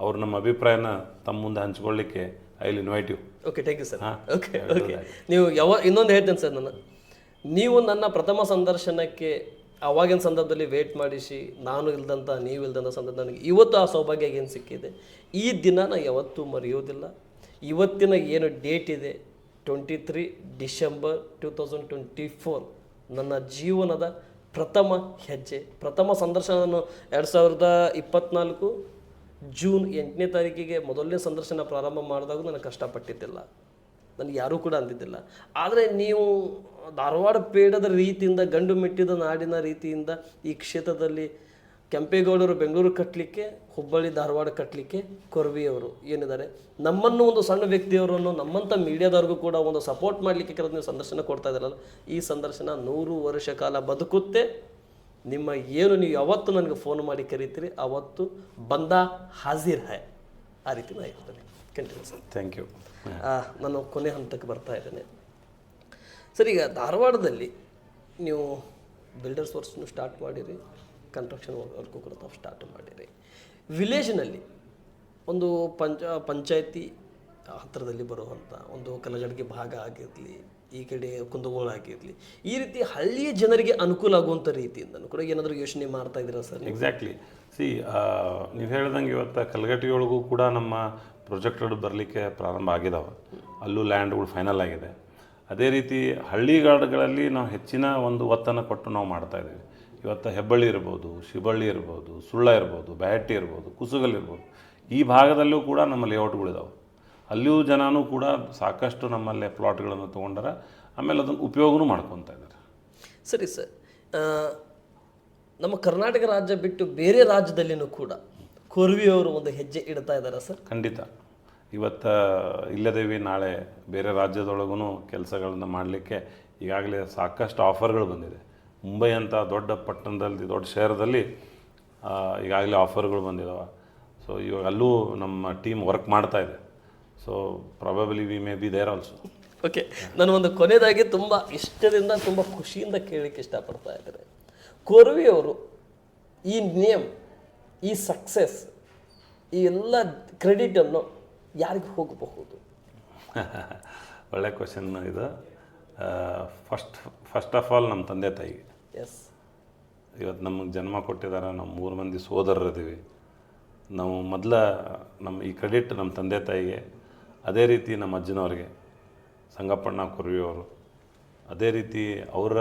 ಅವ್ರು ನಮ್ಮ ಅಭಿಪ್ರಾಯನ ತಮ್ಮ ಮುಂದೆ ಹಂಚ್ಕೊಳ್ಳಿಕ್ಕೆ I will invite you okay thank you sir ಹಾ. ಓಕೆ ಓಕೆ ನೀವು ಯಾವ ಇನ್ನೊಂದು ಹೇಳ್ತೇನೆ ಸರ್ ನಾನು. ನೀವು ನನ್ನ ಪ್ರಥಮ ಸಂದರ್ಶನಕ್ಕೆ ಅವಾಗಿನ ಸಂದರ್ಭದಲ್ಲಿ ವೇಟ್ ಮಾಡಿಸಿ ನಾನು ಇಲ್ದಂಥ ನೀವು ಇಲ್ದಂಥ ಸಂದರ್ಭ ನನಗೆ ಇವತ್ತು ಆ ಸೌಭಾಗ್ಯ ಏನು ಸಿಕ್ಕಿದೆ? ಈ ದಿನ ನಾನು ಯಾವತ್ತೂ ಮರೆಯೋದಿಲ್ಲ. ಇವತ್ತಿನ ಏನು ಡೇಟ್ ಇದೆ? Twenty three December two thousand twenty four ನನ್ನ ಜೀವನದ ಪ್ರಥಮ ಹೆಜ್ಜೆ. ಪ್ರಥಮ ಸಂದರ್ಶನ ನಾನು ಎರಡು ಸಾವಿರದ ಇಪ್ಪತ್ನಾಲ್ಕು ಜೂನ್ ಎಂಟನೇ ತಾರೀಕಿಗೆ ಮೊದಲನೇ ಸಂದರ್ಶನ ಪ್ರಾರಂಭ ಮಾಡಿದಾಗ ನನಗೆ ಕಷ್ಟಪಟ್ಟಿದ್ದಿಲ್ಲ. ನನಗೆ ಯಾರೂ ಕೂಡ ಅಂದಿದ್ದಿಲ್ಲ. ಆದರೆ ನೀವು ಧಾರವಾಡ ಪೇಡದ ರೀತಿಯಿಂದ, ಗಂಡು ಮೆಟ್ಟಿದ ನಾಡಿನ ರೀತಿಯಿಂದ ಈ ಕ್ಷೇತ್ರದಲ್ಲಿ ಕೆಂಪೇಗೌಡರು ಬೆಂಗಳೂರು ಕಟ್ಟಲಿಕ್ಕೆ, ಹುಬ್ಬಳ್ಳಿ ಧಾರವಾಡ ಕಟ್ಟಲಿಕ್ಕೆ ಕೊರ್ವಿಯವರು ಏನಿದ್ದಾರೆ, ನಮ್ಮನ್ನು ಒಂದು ಸಣ್ಣ ವ್ಯಕ್ತಿಯವರನ್ನು ನಮ್ಮಂಥ ಮೀಡಿಯಾದವ್ರಿಗೂ ಕೂಡ ಒಂದು ಸಪೋರ್ಟ್ ಮಾಡಲಿಕ್ಕೆ ಕೆಲವು ಸಂದರ್ಶನ ಕೊಡ್ತಾ ಇದ್ದಾರಲ್ಲ. ಈ ಸಂದರ್ಶನ ನೂರು ವರ್ಷ ಕಾಲ ಬದುಕುತ್ತೆ. ನಿಮ್ಮ ಏನು ನೀವು ಯಾವತ್ತು ನನಗೆ ಫೋನ್ ಮಾಡಿ ಕರೀತೀರಿ ಅವತ್ತು ಬಂದ ಹಾಜಿರ್ ಹೈ. ಆ ರೀತಿ ನಾನು ಹೇಳ್ತೇನೆ. Continue sir. ಥ್ಯಾಂಕ್ ಯು ನಾನು ಕೊನೆ ಹಂತಕ್ಕೆ ಬರ್ತಾ ಇದ್ದೇನೆ. ಸರ್ ಈಗ ಧಾರವಾಡದಲ್ಲಿ ನೀವು ಬಿಲ್ಡರ್ಸ್ ವರ್ಕ್ಸ್ನು ಸ್ಟಾರ್ಟ್ ಮಾಡಿರಿ ಕನ್ಸ್ಟ್ರಕ್ಷನ್ ವರ್ಕು ಕೂಡ ತಾವು ಸ್ಟಾರ್ಟ್ ಮಾಡಿರಿ. ವಿಲೇಜ್ನಲ್ಲಿ ಒಂದು ಪಂಚ ಪಂಚಾಯತಿ ಹತ್ತಿರದಲ್ಲಿ ಬರುವಂಥ ಒಂದು ಕಲಗಡಿಗೆ ಭಾಗ ಆಗಿರಲಿ ಈ ಕಡೆ ಕುಂದಗೋಳ ಆಗಿರಲಿ ಈ ರೀತಿ ಹಳ್ಳಿಯ ಜನರಿಗೆ ಅನುಕೂಲ ಆಗುವಂಥ ರೀತಿಯಿಂದ ಕೂಡ ಏನಾದರೂ ಯೋಚನೆ ಮಾಡ್ತಾ ಇದ್ದೀರಾ ಸರ್? ಎಕ್ಸಾಕ್ಟ್ಲಿ ಸಿ ನೀವು ಹೇಳ್ದಂಗೆ ಇವತ್ತು ಕಲ್ಗಟ್ಟಿಯೊಳಗೂ ಕೂಡ ನಮ್ಮ ಪ್ರೊಜೆಕ್ಟ್ಗಳು ಬರಲಿಕ್ಕೆ ಪ್ರಾರಂಭ ಆಗಿದಾವೆ. ಅಲ್ಲೂ ಲ್ಯಾಂಡ್ಗಳು ಫೈನಲ್ ಆಗಿದೆ. ಅದೇ ರೀತಿ ಹಳ್ಳಿಗಾಡುಗಳಲ್ಲಿ ನಾವು ಹೆಚ್ಚಿನ ಒಂದು ಒತ್ತನ್ನು ಕೊಟ್ಟು ನಾವು ಮಾಡ್ತಾ ಇದ್ದೀವಿ. ಇವತ್ತು ಹೆಬ್ಬಳ್ಳಿ ಇರ್ಬೋದು ಶಿಬಳ್ಳಿ ಇರ್ಬೋದು, ಸುಳ್ಳ ಇರ್ಬೋದು ಬ್ಯಾಟಿ ಇರ್ಬೋದು, ಕುಸುಗಲ್ ಇರ್ಬೋದು. ಈ ಭಾಗದಲ್ಲೂ ಕೂಡ ನಮ್ಮ ಲೇಔಟ್ಗಳಿದಾವೆ ಅಲ್ಲಿಯೂ ಜನನೂ ಕೂಡ ಸಾಕಷ್ಟು ನಮ್ಮಲ್ಲೇ ಪ್ಲಾಟ್ಗಳನ್ನು ತೊಗೊಂಡಾರ ಆಮೇಲೆ ಅದನ್ನು ಉಪಯೋಗನೂ ಮಾಡ್ಕೊತಾ ಇದ್ದಾರೆ. ಸರಿ ಸರ್. ನಮ್ಮ ಕರ್ನಾಟಕ ರಾಜ್ಯ ಬಿಟ್ಟು ಬೇರೆ ರಾಜ್ಯದಲ್ಲಿನೂ ಕೂಡ ಕೊರ್ವಿಯವರು ಒಂದು ಹೆಜ್ಜೆ ಇಡ್ತಾ ಇದ್ದಾರೆ ಸರ್? ಖಂಡಿತ. ಇವತ್ತು ಇಲ್ಲದೇವಿ ನಾಳೆ ಬೇರೆ ರಾಜ್ಯದೊಳಗೂ ಕೆಲಸಗಳನ್ನು ಮಾಡಲಿಕ್ಕೆ ಈಗಾಗಲೇ ಸಾಕಷ್ಟು ಆಫರ್ಗಳು ಬಂದಿದೆ. ಮುಂಬೈ ಅಂತ ದೊಡ್ಡ ಪಟ್ಟಣದಲ್ಲಿ ದೊಡ್ಡ ಶಹರದಲ್ಲಿ ಈಗಾಗಲೇ ಆಫರ್ಗಳು ಬಂದಿದ್ದಾವೆ ಸೊ ಇವಾಗ ಅಲ್ಲೂ ನಮ್ಮ ಟೀಮ್ ವರ್ಕ್ ಮಾಡ್ತಾ ಇದೆ. So probably we may be there also okay ನಾನು ಒಂದು ಕೊನೆಯದಾಗಿ ತುಂಬ ಇಷ್ಟದಿಂದ ತುಂಬ ಖುಷಿಯಿಂದ ಕೇಳಲಿಕ್ಕೆ ಇಷ್ಟಪಡ್ತಾ ಇದ್ದಾರೆ ಕೊರವಿಯವರು ಈ ನೇಮ್ ಈ ಸಕ್ಸಸ್ ಈ ಎಲ್ಲ ಕ್ರೆಡಿಟನ್ನು ಯಾರಿಗೆ ಹೋಗಬಹುದು? ಒಳ್ಳೆ ಕ್ವಶನ್ ಇದು. ಫಸ್ಟ್ ಫಸ್ಟ್ ಆಫ್ ಆಲ್ ನಮ್ಮ ತಂದೆ ತಾಯಿಗೆ. ಎಸ್ ಇವತ್ತು ನಮಗೆ ಜನ್ಮ ಕೊಟ್ಟಿದ್ದಾರೆ ನಮ್ಮ ಮೂರು ಮಂದಿ ಸೋದರರಿದ್ದೀವಿ. ನಾವು ಮೊದಲ ನಮ್ಮ ಈ ಕ್ರೆಡಿಟ್ ನಮ್ಮ ತಂದೆ ತಾಯಿಗೆ ಅದೇ ರೀತಿ ನಮ್ಮ ಅಜ್ಜನವ್ರಿಗೆ ಸಂಗಪ್ಪಣ್ಣ ಕುರ್ವಿಯವರು ಅದೇ ರೀತಿ ಅವರ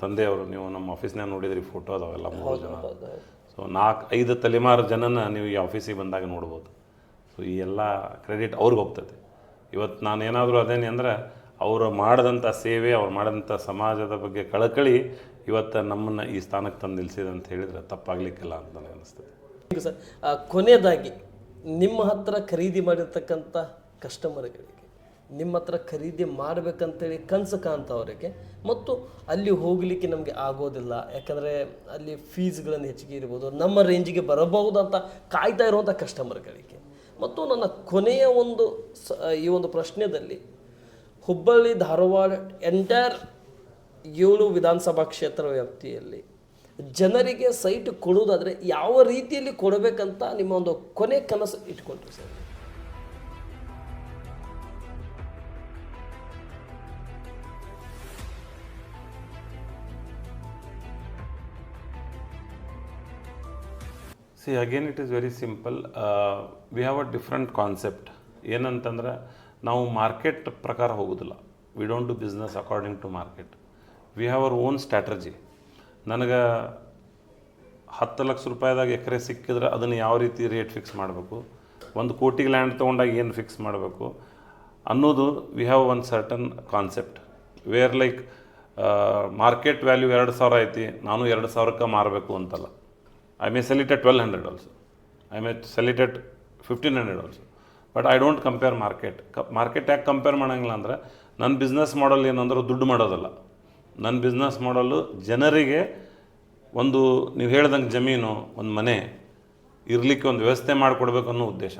ತಂದೆಯವರು ನೀವು ನಮ್ಮ ಆಫೀಸ್ನಾಗ ನೋಡಿದ್ರಿ ಫೋಟೋ ಅದಾವೆಲ್ಲ ಮೂರು ಜನ. ಸೊ ನಾಲ್ಕು ಐದು ತಲೆಮಾರು ಜನನ ನೀವು ಈ ಆಫೀಸಿಗೆ ಬಂದಾಗ ನೋಡ್ಬೋದು. ಸೊ ಈ ಎಲ್ಲ ಕ್ರೆಡಿಟ್ ಅವ್ರಿಗೆ ಹೋಗ್ತದೆ. ಇವತ್ತು ನಾನು ಏನಾದರೂ ಅದೇನೆ ಅಂದ್ರೆ ಅವರು ಮಾಡಿದಂಥ ಸೇವೆ ಅವ್ರು ಮಾಡಿದಂಥ ಸಮಾಜದ ಬಗ್ಗೆ ಕಳಕಳಿ ಇವತ್ತು ನಮ್ಮನ್ನು ಈ ಸ್ಥಾನಕ್ಕೆ ತಂದು ನಿಲ್ಲಿಸಿದೆ ಅಂತ ಹೇಳಿದರೆ ತಪ್ಪಾಗಲಿಕ್ಕಿಲ್ಲ ಅಂತ ನನಗೆ ಅನಿಸ್ತದೆ. ಸರ್ ಕೊನೆಯದಾಗಿ ನಿಮ್ಮ ಹತ್ರ ಖರೀದಿ ಮಾಡಿರ್ತಕ್ಕಂಥ ಕಸ್ಟಮರ್ಗಳಿಗೆ ನಿಮ್ಮ ಹತ್ರ ಖರೀದಿ ಮಾಡಬೇಕಂತೇಳಿ ಕನಸು ಕಾಣ್ತವರಿಗೆ, ಮತ್ತು ಅಲ್ಲಿ ಹೋಗಲಿಕ್ಕೆ ನಮಗೆ ಆಗೋದಿಲ್ಲ. ಯಾಕಂದರೆ ಅಲ್ಲಿ ಫೀಸ್ಗಳನ್ನು ಹೆಚ್ಚಿಗೆ ಇರ್ಬೋದು, ನಮ್ಮ ರೇಂಜಿಗೆ ಬರಬಹುದು ಅಂತ ಕಾಯ್ತಾ ಇರುವಂಥ ಕಸ್ಟಮರ್ಗಳಿಗೆ. ಮತ್ತು ನನ್ನ ಕೊನೆಯ ಒಂದು ಸ, ಈ ಒಂದು ಪ್ರಶ್ನೆಯಲ್ಲಿ ಹುಬ್ಬಳ್ಳಿ, ಧಾರವಾಡ ಎಂಟೈರ್ ಏಳು ವಿಧಾನಸಭಾ ಕ್ಷೇತ್ರ ವ್ಯಾಪ್ತಿಯಲ್ಲಿ ಜನರಿಗೆ ಸೈಟ್ ಕೊಡುವುದಾದರೆ ಯಾವ ರೀತಿಯಲ್ಲಿ ಕೊಡಬೇಕಂತ ನಿಮ್ಮ ಒಂದು ಕೊನೆ ಕನಸು ಇಟ್ಕೊಂಡ್ರಿ sir. See again it is very simple we have a different concept ಏನಂತಂದರೆ, ನಾವು ಮಾರ್ಕೆಟ್ ಪ್ರಕಾರ ಹೋಗೋದಿಲ್ಲ. We don't do business according to market we have our own strategy ನನಗೆ ಹತ್ತು ಲಕ್ಷ ರೂಪಾಯಿದಾಗ ಎಕರೆ ಸಿಕ್ಕಿದ್ರೆ ಅದನ್ನು ಯಾವ ರೀತಿ ರೇಟ್ ಫಿಕ್ಸ್ ಮಾಡಬೇಕು? ಒಂದು ಕೋಟಿಗೆ ಲ್ಯಾಂಡ್ ತೊಗೊಂಡಾಗ ಏನು ಫಿಕ್ಸ್ ಮಾಡಬೇಕು? ಅನ್ನೋದು we have one certain concept where like market value ಎರಡು ಸಾವಿರ ಐತಿ, ನಾನು ಎರಡು ಸಾವಿರಕ್ಕೆ ಮಾರಬೇಕು ಅಂತಲ್ಲ. I it at twelve hundred also I may sell it at fifteen hundred also but I don't compare market market ಯಾಕೆ ಕಂಪೇರ್ ಮಾಡೋಂಗಿಲ್ಲ ಅಂದ್ರೆ ನನ್ನ ಬಿಸ್ನೆಸ್ ಮಾಡಲ್ ಏನಂದ್ರೆ ದುಡ್ಡು ಮಾಡೋದಲ್ಲ. ನನ್ನ ಬಿಸ್ನೆಸ್ ಮಾಡಲು ಜನರಿಗೆ ಒಂದು ನೀವು ಹೇಳ್ದಂಗೆ ಜಮೀನು ಒಂದು ಮನೆ ಇರಲಿಕ್ಕೆ ಒಂದು ವ್ಯವಸ್ಥೆ ಮಾಡಿಕೊಡ್ಬೇಕು ಅನ್ನೋ ಉದ್ದೇಶ.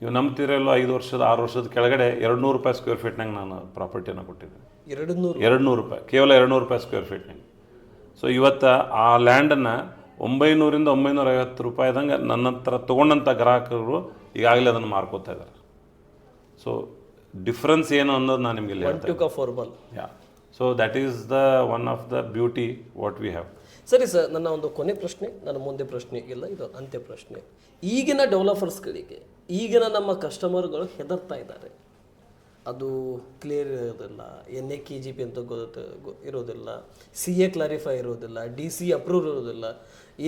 ನೀವು ನಂಬ್ತಿರಲ್ಲೋ ಐದು ವರ್ಷದ ಆರು ವರ್ಷದ ಕೆಳಗಡೆ ಎರಡು ನೂರು ರೂಪಾಯಿ ಸ್ಕ್ವೇರ್ ಫೀಟ್ನಾಗ ನಾನು ಪ್ರಾಪರ್ಟಿಯನ್ನು ಕೊಟ್ಟಿದ್ದೆ ಎರಡು ನೂರು ಎರಡು ನೂರು ರೂಪಾಯಿ ಕೇವಲ ಎರಡು ನೂರು ರೂಪಾಯಿ ಸ್ಕ್ವೇರ್ ಫೀಟ್ನಾಗ ಸೊ ಇವತ್ತು ಆ ಲ್ಯಾಂಡನ್ನು ಒಂಬೈನೂರಿಂದ ಒಂಬೈನೂರ ಐವತ್ತು ರೂಪಾಯಿದಂಗೆ ನನ್ನ ಹತ್ರ ತೊಗೊಂಡಂಥ ಗ್ರಾಹಕರು ಈಗಾಗಲೇ ಅದನ್ನು ಮಾರ್ಕೋತಾ ಇದ್ದಾರೆ. ಸೊ ಡಿಫ್ರೆನ್ಸ್ ಏನು ಅನ್ನೋದು ನಾನು ನಿಮಗೆ ಇಲ್ಲಿ ಹೇಳ್ತಾ ಟು ಕ ಫೋರ್ ಯಾ so that is the one of the beauty what we have ಸರಿ ಸರ್ ನನ್ನ ಒಂದು ಕೊನೆ ಪ್ರಶ್ನೆ ನನ್ನ ಮುಂದೆ ಪ್ರಶ್ನೆ ಇಲ್ಲ ಇದು ಅಂತ್ಯ ಪ್ರಶ್ನೆ. ಈಗಿನ ಡೆವಲಪರ್ಸ್ಗಳಿಗೆ ಈಗಿನ ನಮ್ಮ ಕಸ್ಟಮರ್ಗಳು ಹೆದರ್ತಾ ಇದ್ದಾರೆ. ಅದು ಕ್ಲಿಯರ್ ಇರೋದಿಲ್ಲ. N A K G P ಅಂತ ಗೊತ್ತ ಇರೋದಿಲ್ಲ. ಸಿ ಎ ಕ್ಲಾರಿಫೈ ಇರೋದಿಲ್ಲ. ಡಿ ಸಿ ಅಪ್ರೂವ್ ಇರೋದಿಲ್ಲ.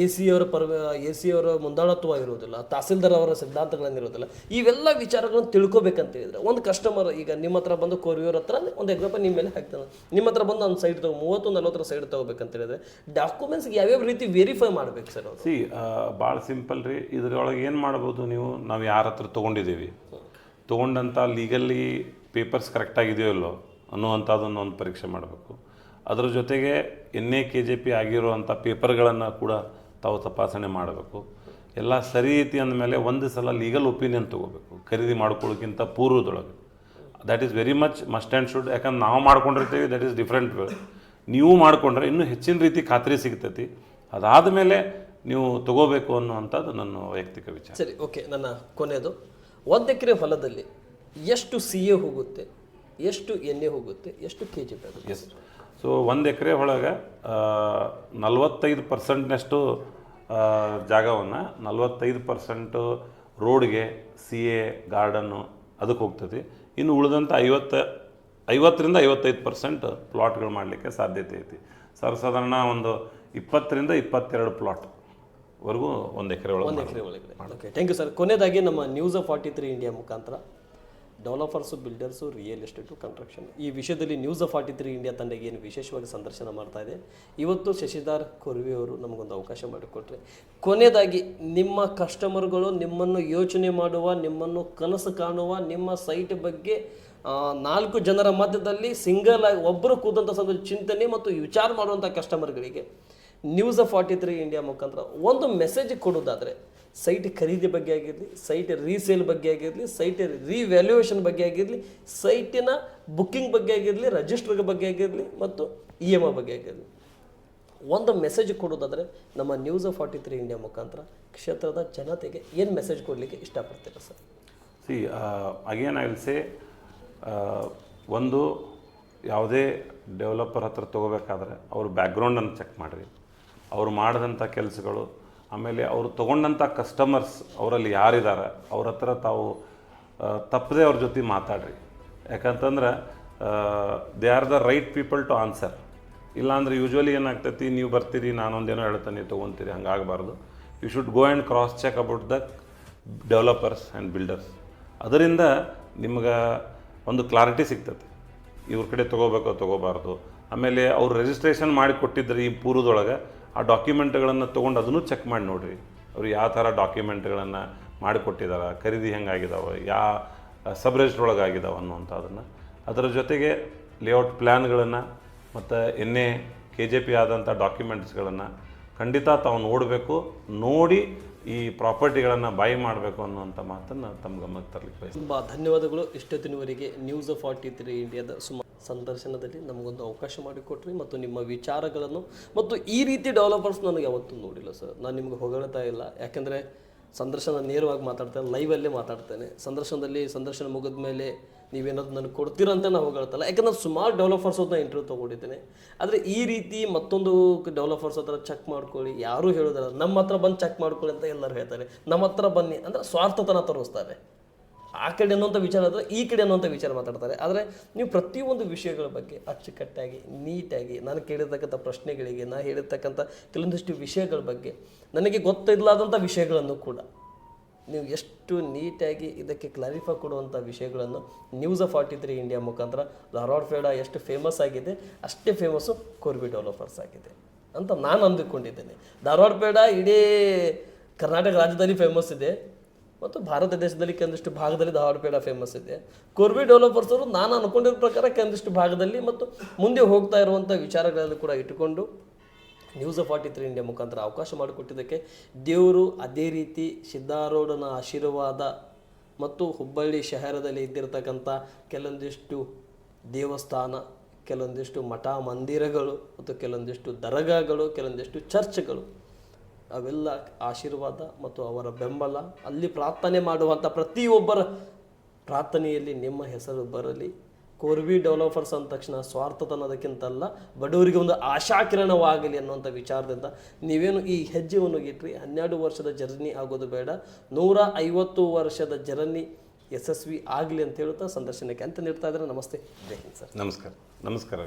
ಎ ಸಿ ಅವರ ಪರ್ವ ಎ ಸಿ ಅವರ ಮುಂದಾಳತ್ವ ಇರೋದಿಲ್ಲ. ತಹಸೀಲ್ದಾರ್ ಅವರ ಸಿದ್ಧಾಂತಗಳನ್ನು ಇರೋದಿಲ್ಲ. ಇವೆಲ್ಲ ವಿಚಾರಗಳನ್ನು ತಿಳ್ಕೊಬೇಕಂತ ಹೇಳಿದ್ರೆ ಒಂದು ಕಸ್ಟಮರ್ ಈಗ ನಿಮ್ಮ ಹತ್ರ ಬಂದು ಕೊರಿಯೋರ್ ಹತ್ರ ಒಂದು ಎಕ್ಸಾಂಪಲ್ ನಿಮ್ಮ ಮೇಲೆ ಹಾಕ್ತಾನೆ. ನಿಮ್ಮ ಹತ್ರ ಬಂದು ಒಂದು ಸೈಡ್ ತಗೋ ಮೂವತ್ತು ನಲ್ವತ್ತರ ಸೈಡ್ ತಗೋಬೇಕಂತ ಹೇಳಿದ್ರೆ ಡಾಕ್ಯುಮೆಂಟ್ಸ್ಗೆ ಯಾವ್ಯಾವ ರೀತಿ ವೆರಿಫೈ ಮಾಡ್ಬೇಕು ಸರ್ ಅವರು? ಸಿ ಭಾಳ ಸಿಂಪಲ್ ರೀ. ಇದ್ರೊಳಗೆ ಏನು ಮಾಡ್ಬೋದು ನೀವು? ನಾವು ಯಾರ ಹತ್ರ ತೊಗೊಂಡಿದ್ದೀವಿ? ತೊಗೊಂಡಂಥ ಲೀಗಲ್ಲಿ ಪೇಪರ್ಸ್ ಕರೆಕ್ಟಾಗಿದೆಯೋ ಇಲ್ಲೋ ಅನ್ನುವಂಥದ್ದನ್ನು ಒಂದು ಪರೀಕ್ಷೆ ಮಾಡಬೇಕು. ಅದರ ಜೊತೆಗೆ N A, K J P ಆಗಿರುವಂಥ ಪೇಪರ್ಗಳನ್ನು ಕೂಡ ತಾವು ತಪಾಸಣೆ ಮಾಡಬೇಕು. ಎಲ್ಲ ಸರಿ ಐತಿ ಅಂದಮೇಲೆ ಒಂದು ಸಲ ಲೀಗಲ್ ಒಪಿನಿಯನ್ ತೊಗೋಬೇಕು. ಖರೀದಿ ಮಾಡ್ಕೊಳ್ಳೋಕ್ಕಿಂತ ಪೂರ್ವದೊಳಗೆ. That is very much must and should ಯಾಕಂದ್ರೆ ನಾವು ಮಾಡ್ಕೊಂಡಿರ್ತೀವಿ ದಟ್ ಈಸ್ ಡಿಫ್ರೆಂಟ್ ನೀವು ಮಾಡಿಕೊಂಡ್ರೆ ಇನ್ನೂ ಹೆಚ್ಚಿನ ರೀತಿ ಖಾತ್ರಿ ಸಿಗ್ತೈತಿ. ಅದಾದ ಮೇಲೆ ನೀವು ತಗೋಬೇಕು ಅನ್ನುವಂಥದ್ದು ನನ್ನ ವೈಯಕ್ತಿಕ ವಿಚಾರ. ಸರಿ ಓಕೆ ನನ್ನ ಕೊನೆಯದು. ಒಂದು ಎಕರೆ ಹೊಲದಲ್ಲಿ ಎಷ್ಟು ಸಿ ಎ ಹೋಗುತ್ತೆ ಎಷ್ಟು ಎಣ್ಣೆ ಹೋಗುತ್ತೆ ಎಷ್ಟು ಕೆ ಜಿ ಆಗುತ್ತೆ ಎಸ್ ಸೊ ಒಂದು ಎಕರೆ ಒಳಗೆ ನಲವತ್ತೈದು ಪರ್ಸೆಂಟ್ನಷ್ಟು ಜಾಗವನ್ನು ನಲವತ್ತೈದು ಪರ್ಸೆಂಟು ರೋಡ್ಗೆ ಸಿ ಎ ಗಾರ್ಡನ್ನು ಅದಕ್ಕೆ ಹೋಗ್ತದೆ. ಇನ್ನು ಉಳಿದಂಥ ಐವತ್ತು ಐವತ್ತರಿಂದ ಐವತ್ತೈದು ಪರ್ಸೆಂಟ್ ಪ್ಲಾಟ್ಗಳು ಮಾಡಲಿಕ್ಕೆ ಸಾಧ್ಯತೆ ಐತಿ. ಸರ್ವಸಾಧಾರಣ ಒಂದು ಇಪ್ಪತ್ತರಿಂದ ಇಪ್ಪತ್ತೆರಡು ಪ್ಲಾಟ್ ವರೆಗೂ ಒಂದು ಎಕರೆ ಒಳಗೆ ಒಂದು ಎಕರೆ ಒಳಗೆ ಓಕೆ ಥ್ಯಾಂಕ್ ಯು ಸರ್ ಕೊನೆಯದಾಗಿ ನಮ್ಮ news of forty three India ಮುಖಾಂತರ. Developers builders real estate construction ಈ ವಿಷಯದಲ್ಲಿ news of forty three India ತಂಡಕ್ಕೆ ಏನು ವಿಶೇಷವಾಗಿ ಸಂದರ್ಶನ ಮಾಡ್ತಾ ಇದೆ? ಇವತ್ತು ಶಶಿಧರ್ ಕೊರ್ವಿ ಅವರು ನಮಗೊಂದು ಅವಕಾಶ ಮಾಡಿಕೊಟ್ರೆ. ಕೊನೆಯದಾಗಿ, ನಿಮ್ಮ ಕಸ್ಟಮರ್ಗಳು ನಿಮ್ಮನ್ನು ಯೋಚನೆ ಮಾಡುವ, ನಿಮ್ಮನ್ನು ಕನಸು ಕಾಣುವ, ನಿಮ್ಮ ಸೈಟ್ ಬಗ್ಗೆ ನಾಲ್ಕು ಜನರ ಮಧ್ಯದಲ್ಲಿ ಸಿಂಗಲ್ ಆಗಿ ಒಬ್ಬರು ಕೂದಂಥ ಸ್ವಲ್ಪ ಚಿಂತನೆ ಮತ್ತು ವಿಚಾರ ಮಾಡುವಂಥ ಕಸ್ಟಮರ್ಗಳಿಗೆ news of forty three India ಮುಖಾಂತರ ಒಂದು ಮೆಸೇಜ್ ಕೊಡೋದಾದರೆ ಸೈಟ್ ಖರೀದಿ ಬಗ್ಗೆ ಆಗಿರಲಿ ಸೈಟ್ ರೀಸೇಲ್ ಬಗ್ಗೆ ಆಗಿರಲಿ ಸೈಟ್ ರಿವ್ಯಾಲ್ಯೂಯೇಷನ್ ಬಗ್ಗೆ ಆಗಿರಲಿ ಸೈಟಿನ ಬುಕ್ಕಿಂಗ್ ಬಗ್ಗೆ ಆಗಿರಲಿ ರಜಿಸ್ಟರ್ ಬಗ್ಗೆ ಆಗಿರಲಿ ಮತ್ತು ಇ ಎಂ ಐ ಬಗ್ಗೆ ಆಗಿರಲಿ. ಒಂದು ಮೆಸೇಜ್ ಕೊಡೋದಾದರೆ ನಮ್ಮ ನ್ಯೂಸ್ ಫಾರ್ಟಿ ತ್ರೀ ಇಂಡಿಯಾ ಮುಖಾಂತರ ಕ್ಷೇತ್ರದ ಜನತೆಗೆ ಏನು ಮೆಸೇಜ್ ಕೊಡಲಿಕ್ಕೆ ಇಷ್ಟಪಡ್ತೀರ sir? See again I will say ಒಂದು ಯಾವುದೇ ಡೆವಲಪರ್ ಹತ್ರ ತೊಗೋಬೇಕಾದ್ರೆ ಅವ್ರ ಬ್ಯಾಕ್ಗ್ರೌಂಡನ್ನು ಚೆಕ್ ಮಾಡಿರಿ. ಅವರು ಮಾಡಿದಂಥ ಕೆಲಸಗಳು ಆಮೇಲೆ ಅವರು ತೊಗೊಂಡಂಥ ಕಸ್ಟಮರ್ಸ್ ಅವರಲ್ಲಿ ಯಾರಿದ್ದಾರೆ, ಅವ್ರ ಹತ್ರ ತಾವು ತಪ್ಪದೆ ಅವ್ರ ಜೊತೆ ಮಾತಾಡ್ರಿ. ಯಾಕಂತಂದ್ರೆ they are the right people to answer ಇಲ್ಲಾಂದ್ರೆ ಯೂಶ್ವಲಿ ಏನಾಗ್ತೈತಿ, ನೀವು ಬರ್ತೀರಿ, ನಾನೊಂದೇನೋ ಹೇಳ್ತೇನೆ, ನೀವು ತೊಗೊತೀರಿ, ಹಂಗಾಗಬಾರ್ದು. You should go and cross check about the developers and builders ಅದರಿಂದ ನಿಮ್ಗೆ ಒಂದು ಕ್ಲಾರಿಟಿ ಸಿಗ್ತದೆ ಇವ್ರ ಕಡೆ ತೊಗೋಬೇಕೋ, ತೊಗೋಬಾರ್ದು. ಆಮೇಲೆ ಅವ್ರು ರಿಜಿಸ್ಟ್ರೇಷನ್ ಮಾಡಿ ಕೊಟ್ಟಿದ್ರೆ ಈ ಪೂರ್ವದೊಳಗೆ ಆ ಡಾಕ್ಯುಮೆಂಟ್ಗಳನ್ನು ತೊಗೊಂಡು ಅದನ್ನು ಚೆಕ್ ಮಾಡಿ ನೋಡಿರಿ. ಅವರು ಯಾವ ಥರ ಡಾಕ್ಯುಮೆಂಟ್ಗಳನ್ನು ಮಾಡಿಕೊಟ್ಟಿದ್ದಾರೆ ಖರೀದಿ ಹೆಂಗಾಗಿದ್ದಾವೆ ಯಾವ ಸಬ್ ಆಗಿದಾವೆ ಅನ್ನುವಂಥದ್ದನ್ನು ಅದರ ಜೊತೆಗೆ ಲೇಔಟ್ ಪ್ಲ್ಯಾನ್ಗಳನ್ನು ಮತ್ತು N A K J P ಆದಂಥ ಡಾಕ್ಯುಮೆಂಟ್ಸ್ಗಳನ್ನು ಖಂಡಿತ ತಾವು ನೋಡಬೇಕು, ನೋಡಿ ಈ ಪ್ರಾಪರ್ಟಿಗಳನ್ನು ಬೈ ಮಾಡಬೇಕು ಅನ್ನುವಂಥ ಮಾತನ್ನು ತಮ್ಮ ಗಮನಕ್ಕೆ ತರಲಿಕ್ಕೆ ತುಂಬ ಧನ್ಯವಾದಗಳು. ಇಷ್ಟೊತ್ತಿನವರೆಗೆ ನ್ಯೂಸ್ ಫಾರ್ಟಿ ತ್ರೀ ಇಂಡಿಯಾದ ಸುಮ ಸಂದರ್ಶನದಲ್ಲಿ ನಮಗೊಂದು ಅವಕಾಶ ಮಾಡಿಕೊಟ್ರಿ ಮತ್ತು ನಿಮ್ಮ ವಿಚಾರಗಳನ್ನು ಮತ್ತು ಈ ರೀತಿ ಡೆವಲಪರ್ಸ್ ನನಗೆ ಯಾವತ್ತೂ ನೋಡಿಲ್ಲ ಸರ್ ನಾನು ನಿಮ್ಗೆ ಹೊಗಳ್ತಾ ಇಲ್ಲ. ಯಾಕೆಂದರೆ ಸಂದರ್ಶನ ನೇರವಾಗಿ ಮಾತಾಡ್ತೇನೆ ಲೈವಲ್ಲೇ ಮಾತಾಡ್ತೇನೆ. ಸಂದರ್ಶನದಲ್ಲಿ ಸಂದರ್ಶನ ಮುಗಿದ ಮೇಲೆ ನೀವೇನಾದ್ರು ನನಗೆ ಕೊಡ್ತೀರಂತ ನಾವು ಹೊಗಳ್ತಲ್ಲ. ಯಾಕಂದ್ರೆ ಸುಮಾರು ಡೆವಲಪರ್ಸ್ ಹತ್ರ ಇಂಟರ್ವ್ಯೂ ತೊಗೊಂಡಿದ್ದೇನೆ. ಆದರೆ ಈ ರೀತಿ ಮತ್ತೊಂದು ಡೆವಲಪರ್ಸ್ ಹತ್ರ ಚೆಕ್ ಮಾಡ್ಕೊಳ್ಳಿ. ಯಾರೂ ಹೇಳೋದಿಲ್ಲ ನಮ್ಮ ಹತ್ರ ಬಂದು ಚೆಕ್ ಮಾಡ್ಕೊಳ್ಳಿ ಅಂತ ಎಲ್ಲರೂ ಹೇಳ್ತಾರೆ. ನಮ್ಮ ಹತ್ರ ಬನ್ನಿ ಅಂದರೆ ಸ್ವಾರ್ಥತನ ತೋರಿಸ್ತಾರೆ. ಆ ಕಡೆ ಅನ್ನೋಂಥ ವಿಚಾರ ಆದರೆ ಈ ಕಡೆ ಅನ್ನೋಂಥ ವಿಚಾರ ಮಾತಾಡ್ತಾರೆ. ಆದರೆ ನೀವು ಪ್ರತಿಯೊಂದು ವಿಷಯಗಳ ಬಗ್ಗೆ ಅಚ್ಚುಕಟ್ಟಾಗಿ, ನೀಟಾಗಿ, ನಾನು ಕೇಳಿರ್ತಕ್ಕಂಥ ಪ್ರಶ್ನೆಗಳಿಗೆ ನಾನು ಹೇಳಿರ್ತಕ್ಕಂಥ ಕೆಲವೊಂದಿಷ್ಟು ವಿಷಯಗಳ ಬಗ್ಗೆ ನನಗೆ ಗೊತ್ತಿಲ್ಲದಂಥ ವಿಷಯಗಳನ್ನು ಕೂಡ ನೀವು ಎಷ್ಟು ನೀಟಾಗಿ ಇದಕ್ಕೆ ಕ್ಲಾರಿಫೈ ಕೊಡುವಂಥ ವಿಷಯಗಳನ್ನು news of forty three India ಮುಖಾಂತರ ಧಾರವಾಡ ಫೇಡ ಎಷ್ಟು ಫೇಮಸ್ ಆಗಿದೆ, ಅಷ್ಟೇ ಫೇಮಸ್ಸು ಕೋರ್ಬಿ ಡೆವಲಪರ್ಸ್ ಆಗಿದೆ ಅಂತ ನಾನು ಅಂದುಕೊಂಡಿದ್ದೇನೆ. ಧಾರವಾಡ ಪೇಡ ಇಡೀ ಕರ್ನಾಟಕ ರಾಜ್ಯದಲ್ಲಿ ಫೇಮಸ್ ಇದೆ. ಮತ್ತು ಭಾರತ ದೇಶದಲ್ಲಿ ಕೆಲವೊಂದಿಷ್ಟು ಭಾಗದಲ್ಲಿ ಧಾರವಾಡ ಫೇಮಸ್ ಇದೆ. ಕೋರ್ಬಿ ಡೆವಲಪರ್ಸ್ ಅವರು ನಾನು ಅನ್ಕೊಂಡಿರೋ ಪ್ರಕಾರ ಕೆಲವೊಂದಿಷ್ಟು ಭಾಗದಲ್ಲಿ ಮತ್ತು ಮುಂದೆ ಹೋಗ್ತಾ ಇರುವಂಥ ವಿಚಾರಗಳಲ್ಲಿ ಕೂಡ ಇಟ್ಟುಕೊಂಡು ನ್ಯೂಸ್ ಫಾರ್ಟಿ ತ್ರೀ ಇಂಡಿಯಾ ಮುಖಾಂತರ ಅವಕಾಶ ಮಾಡಿಕೊಟ್ಟಿದ್ದಕ್ಕೆ ದೇವರು ಅದೇ ರೀತಿ ಸಿದ್ಧಾರೂಢನ ಆಶೀರ್ವಾದ ಮತ್ತು ಹುಬ್ಬಳ್ಳಿ ಶಹರದಲ್ಲಿ ಇದ್ದಿರತಕ್ಕಂಥ ಕೆಲವೊಂದಿಷ್ಟು ದೇವಸ್ಥಾನ, ಕೆಲವೊಂದಿಷ್ಟು ಮಠ ಮಂದಿರಗಳು ಮತ್ತು ಕೆಲವೊಂದಿಷ್ಟು ದರ್ಗಾಗಳು, ಕೆಲವೊಂದಿಷ್ಟು ಚರ್ಚ್ಗಳು ಅವೆಲ್ಲ ಆಶೀರ್ವಾದ ಮತ್ತು ಅವರ ಬೆಂಬಲ. ಅಲ್ಲಿ ಪ್ರಾರ್ಥನೆ ಮಾಡುವಂಥ ಪ್ರತಿಯೊಬ್ಬರ ಪ್ರಾರ್ಥನೆಯಲ್ಲಿ ನಿಮ್ಮ ಹೆಸರು ಬರಲಿ. ಕೋರ್ವಿ ಡೆವಲಪರ್ಸ್ ಅಂದ ತಕ್ಷಣ ಸ್ವಾರ್ಥತನದಕ್ಕಿಂತಲ್ಲ ಬಡವರಿಗೆ ಒಂದು ಆಶಾಕಿರಣವಾಗಲಿ ಅನ್ನುವಂಥ ವಿಚಾರದಿಂದ ನೀವೇನು ಈ ಹೆಜ್ಜೆಯನ್ನು ಇಟ್ರಿ ಹನ್ನೆರಡು ವರ್ಷದ ಜರ್ನಿ ಆಗೋದು ಬೇಡ. ನೂರ ಐವತ್ತು ವರ್ಷದ ಜರ್ನಿ ಯಶಸ್ವಿ ಆಗಲಿ ಅಂತ ಹೇಳುತ್ತಾ ಸಂದರ್ಶನಕ್ಕೆ ಅಂತ ನೀಡ್ತಾ ಇದ್ದಾರೆ. ನಮಸ್ತೆ. ಜೈ ಹಿಂದ್ ಸರ್. ನಮಸ್ಕಾರ. ನಮಸ್ಕಾರ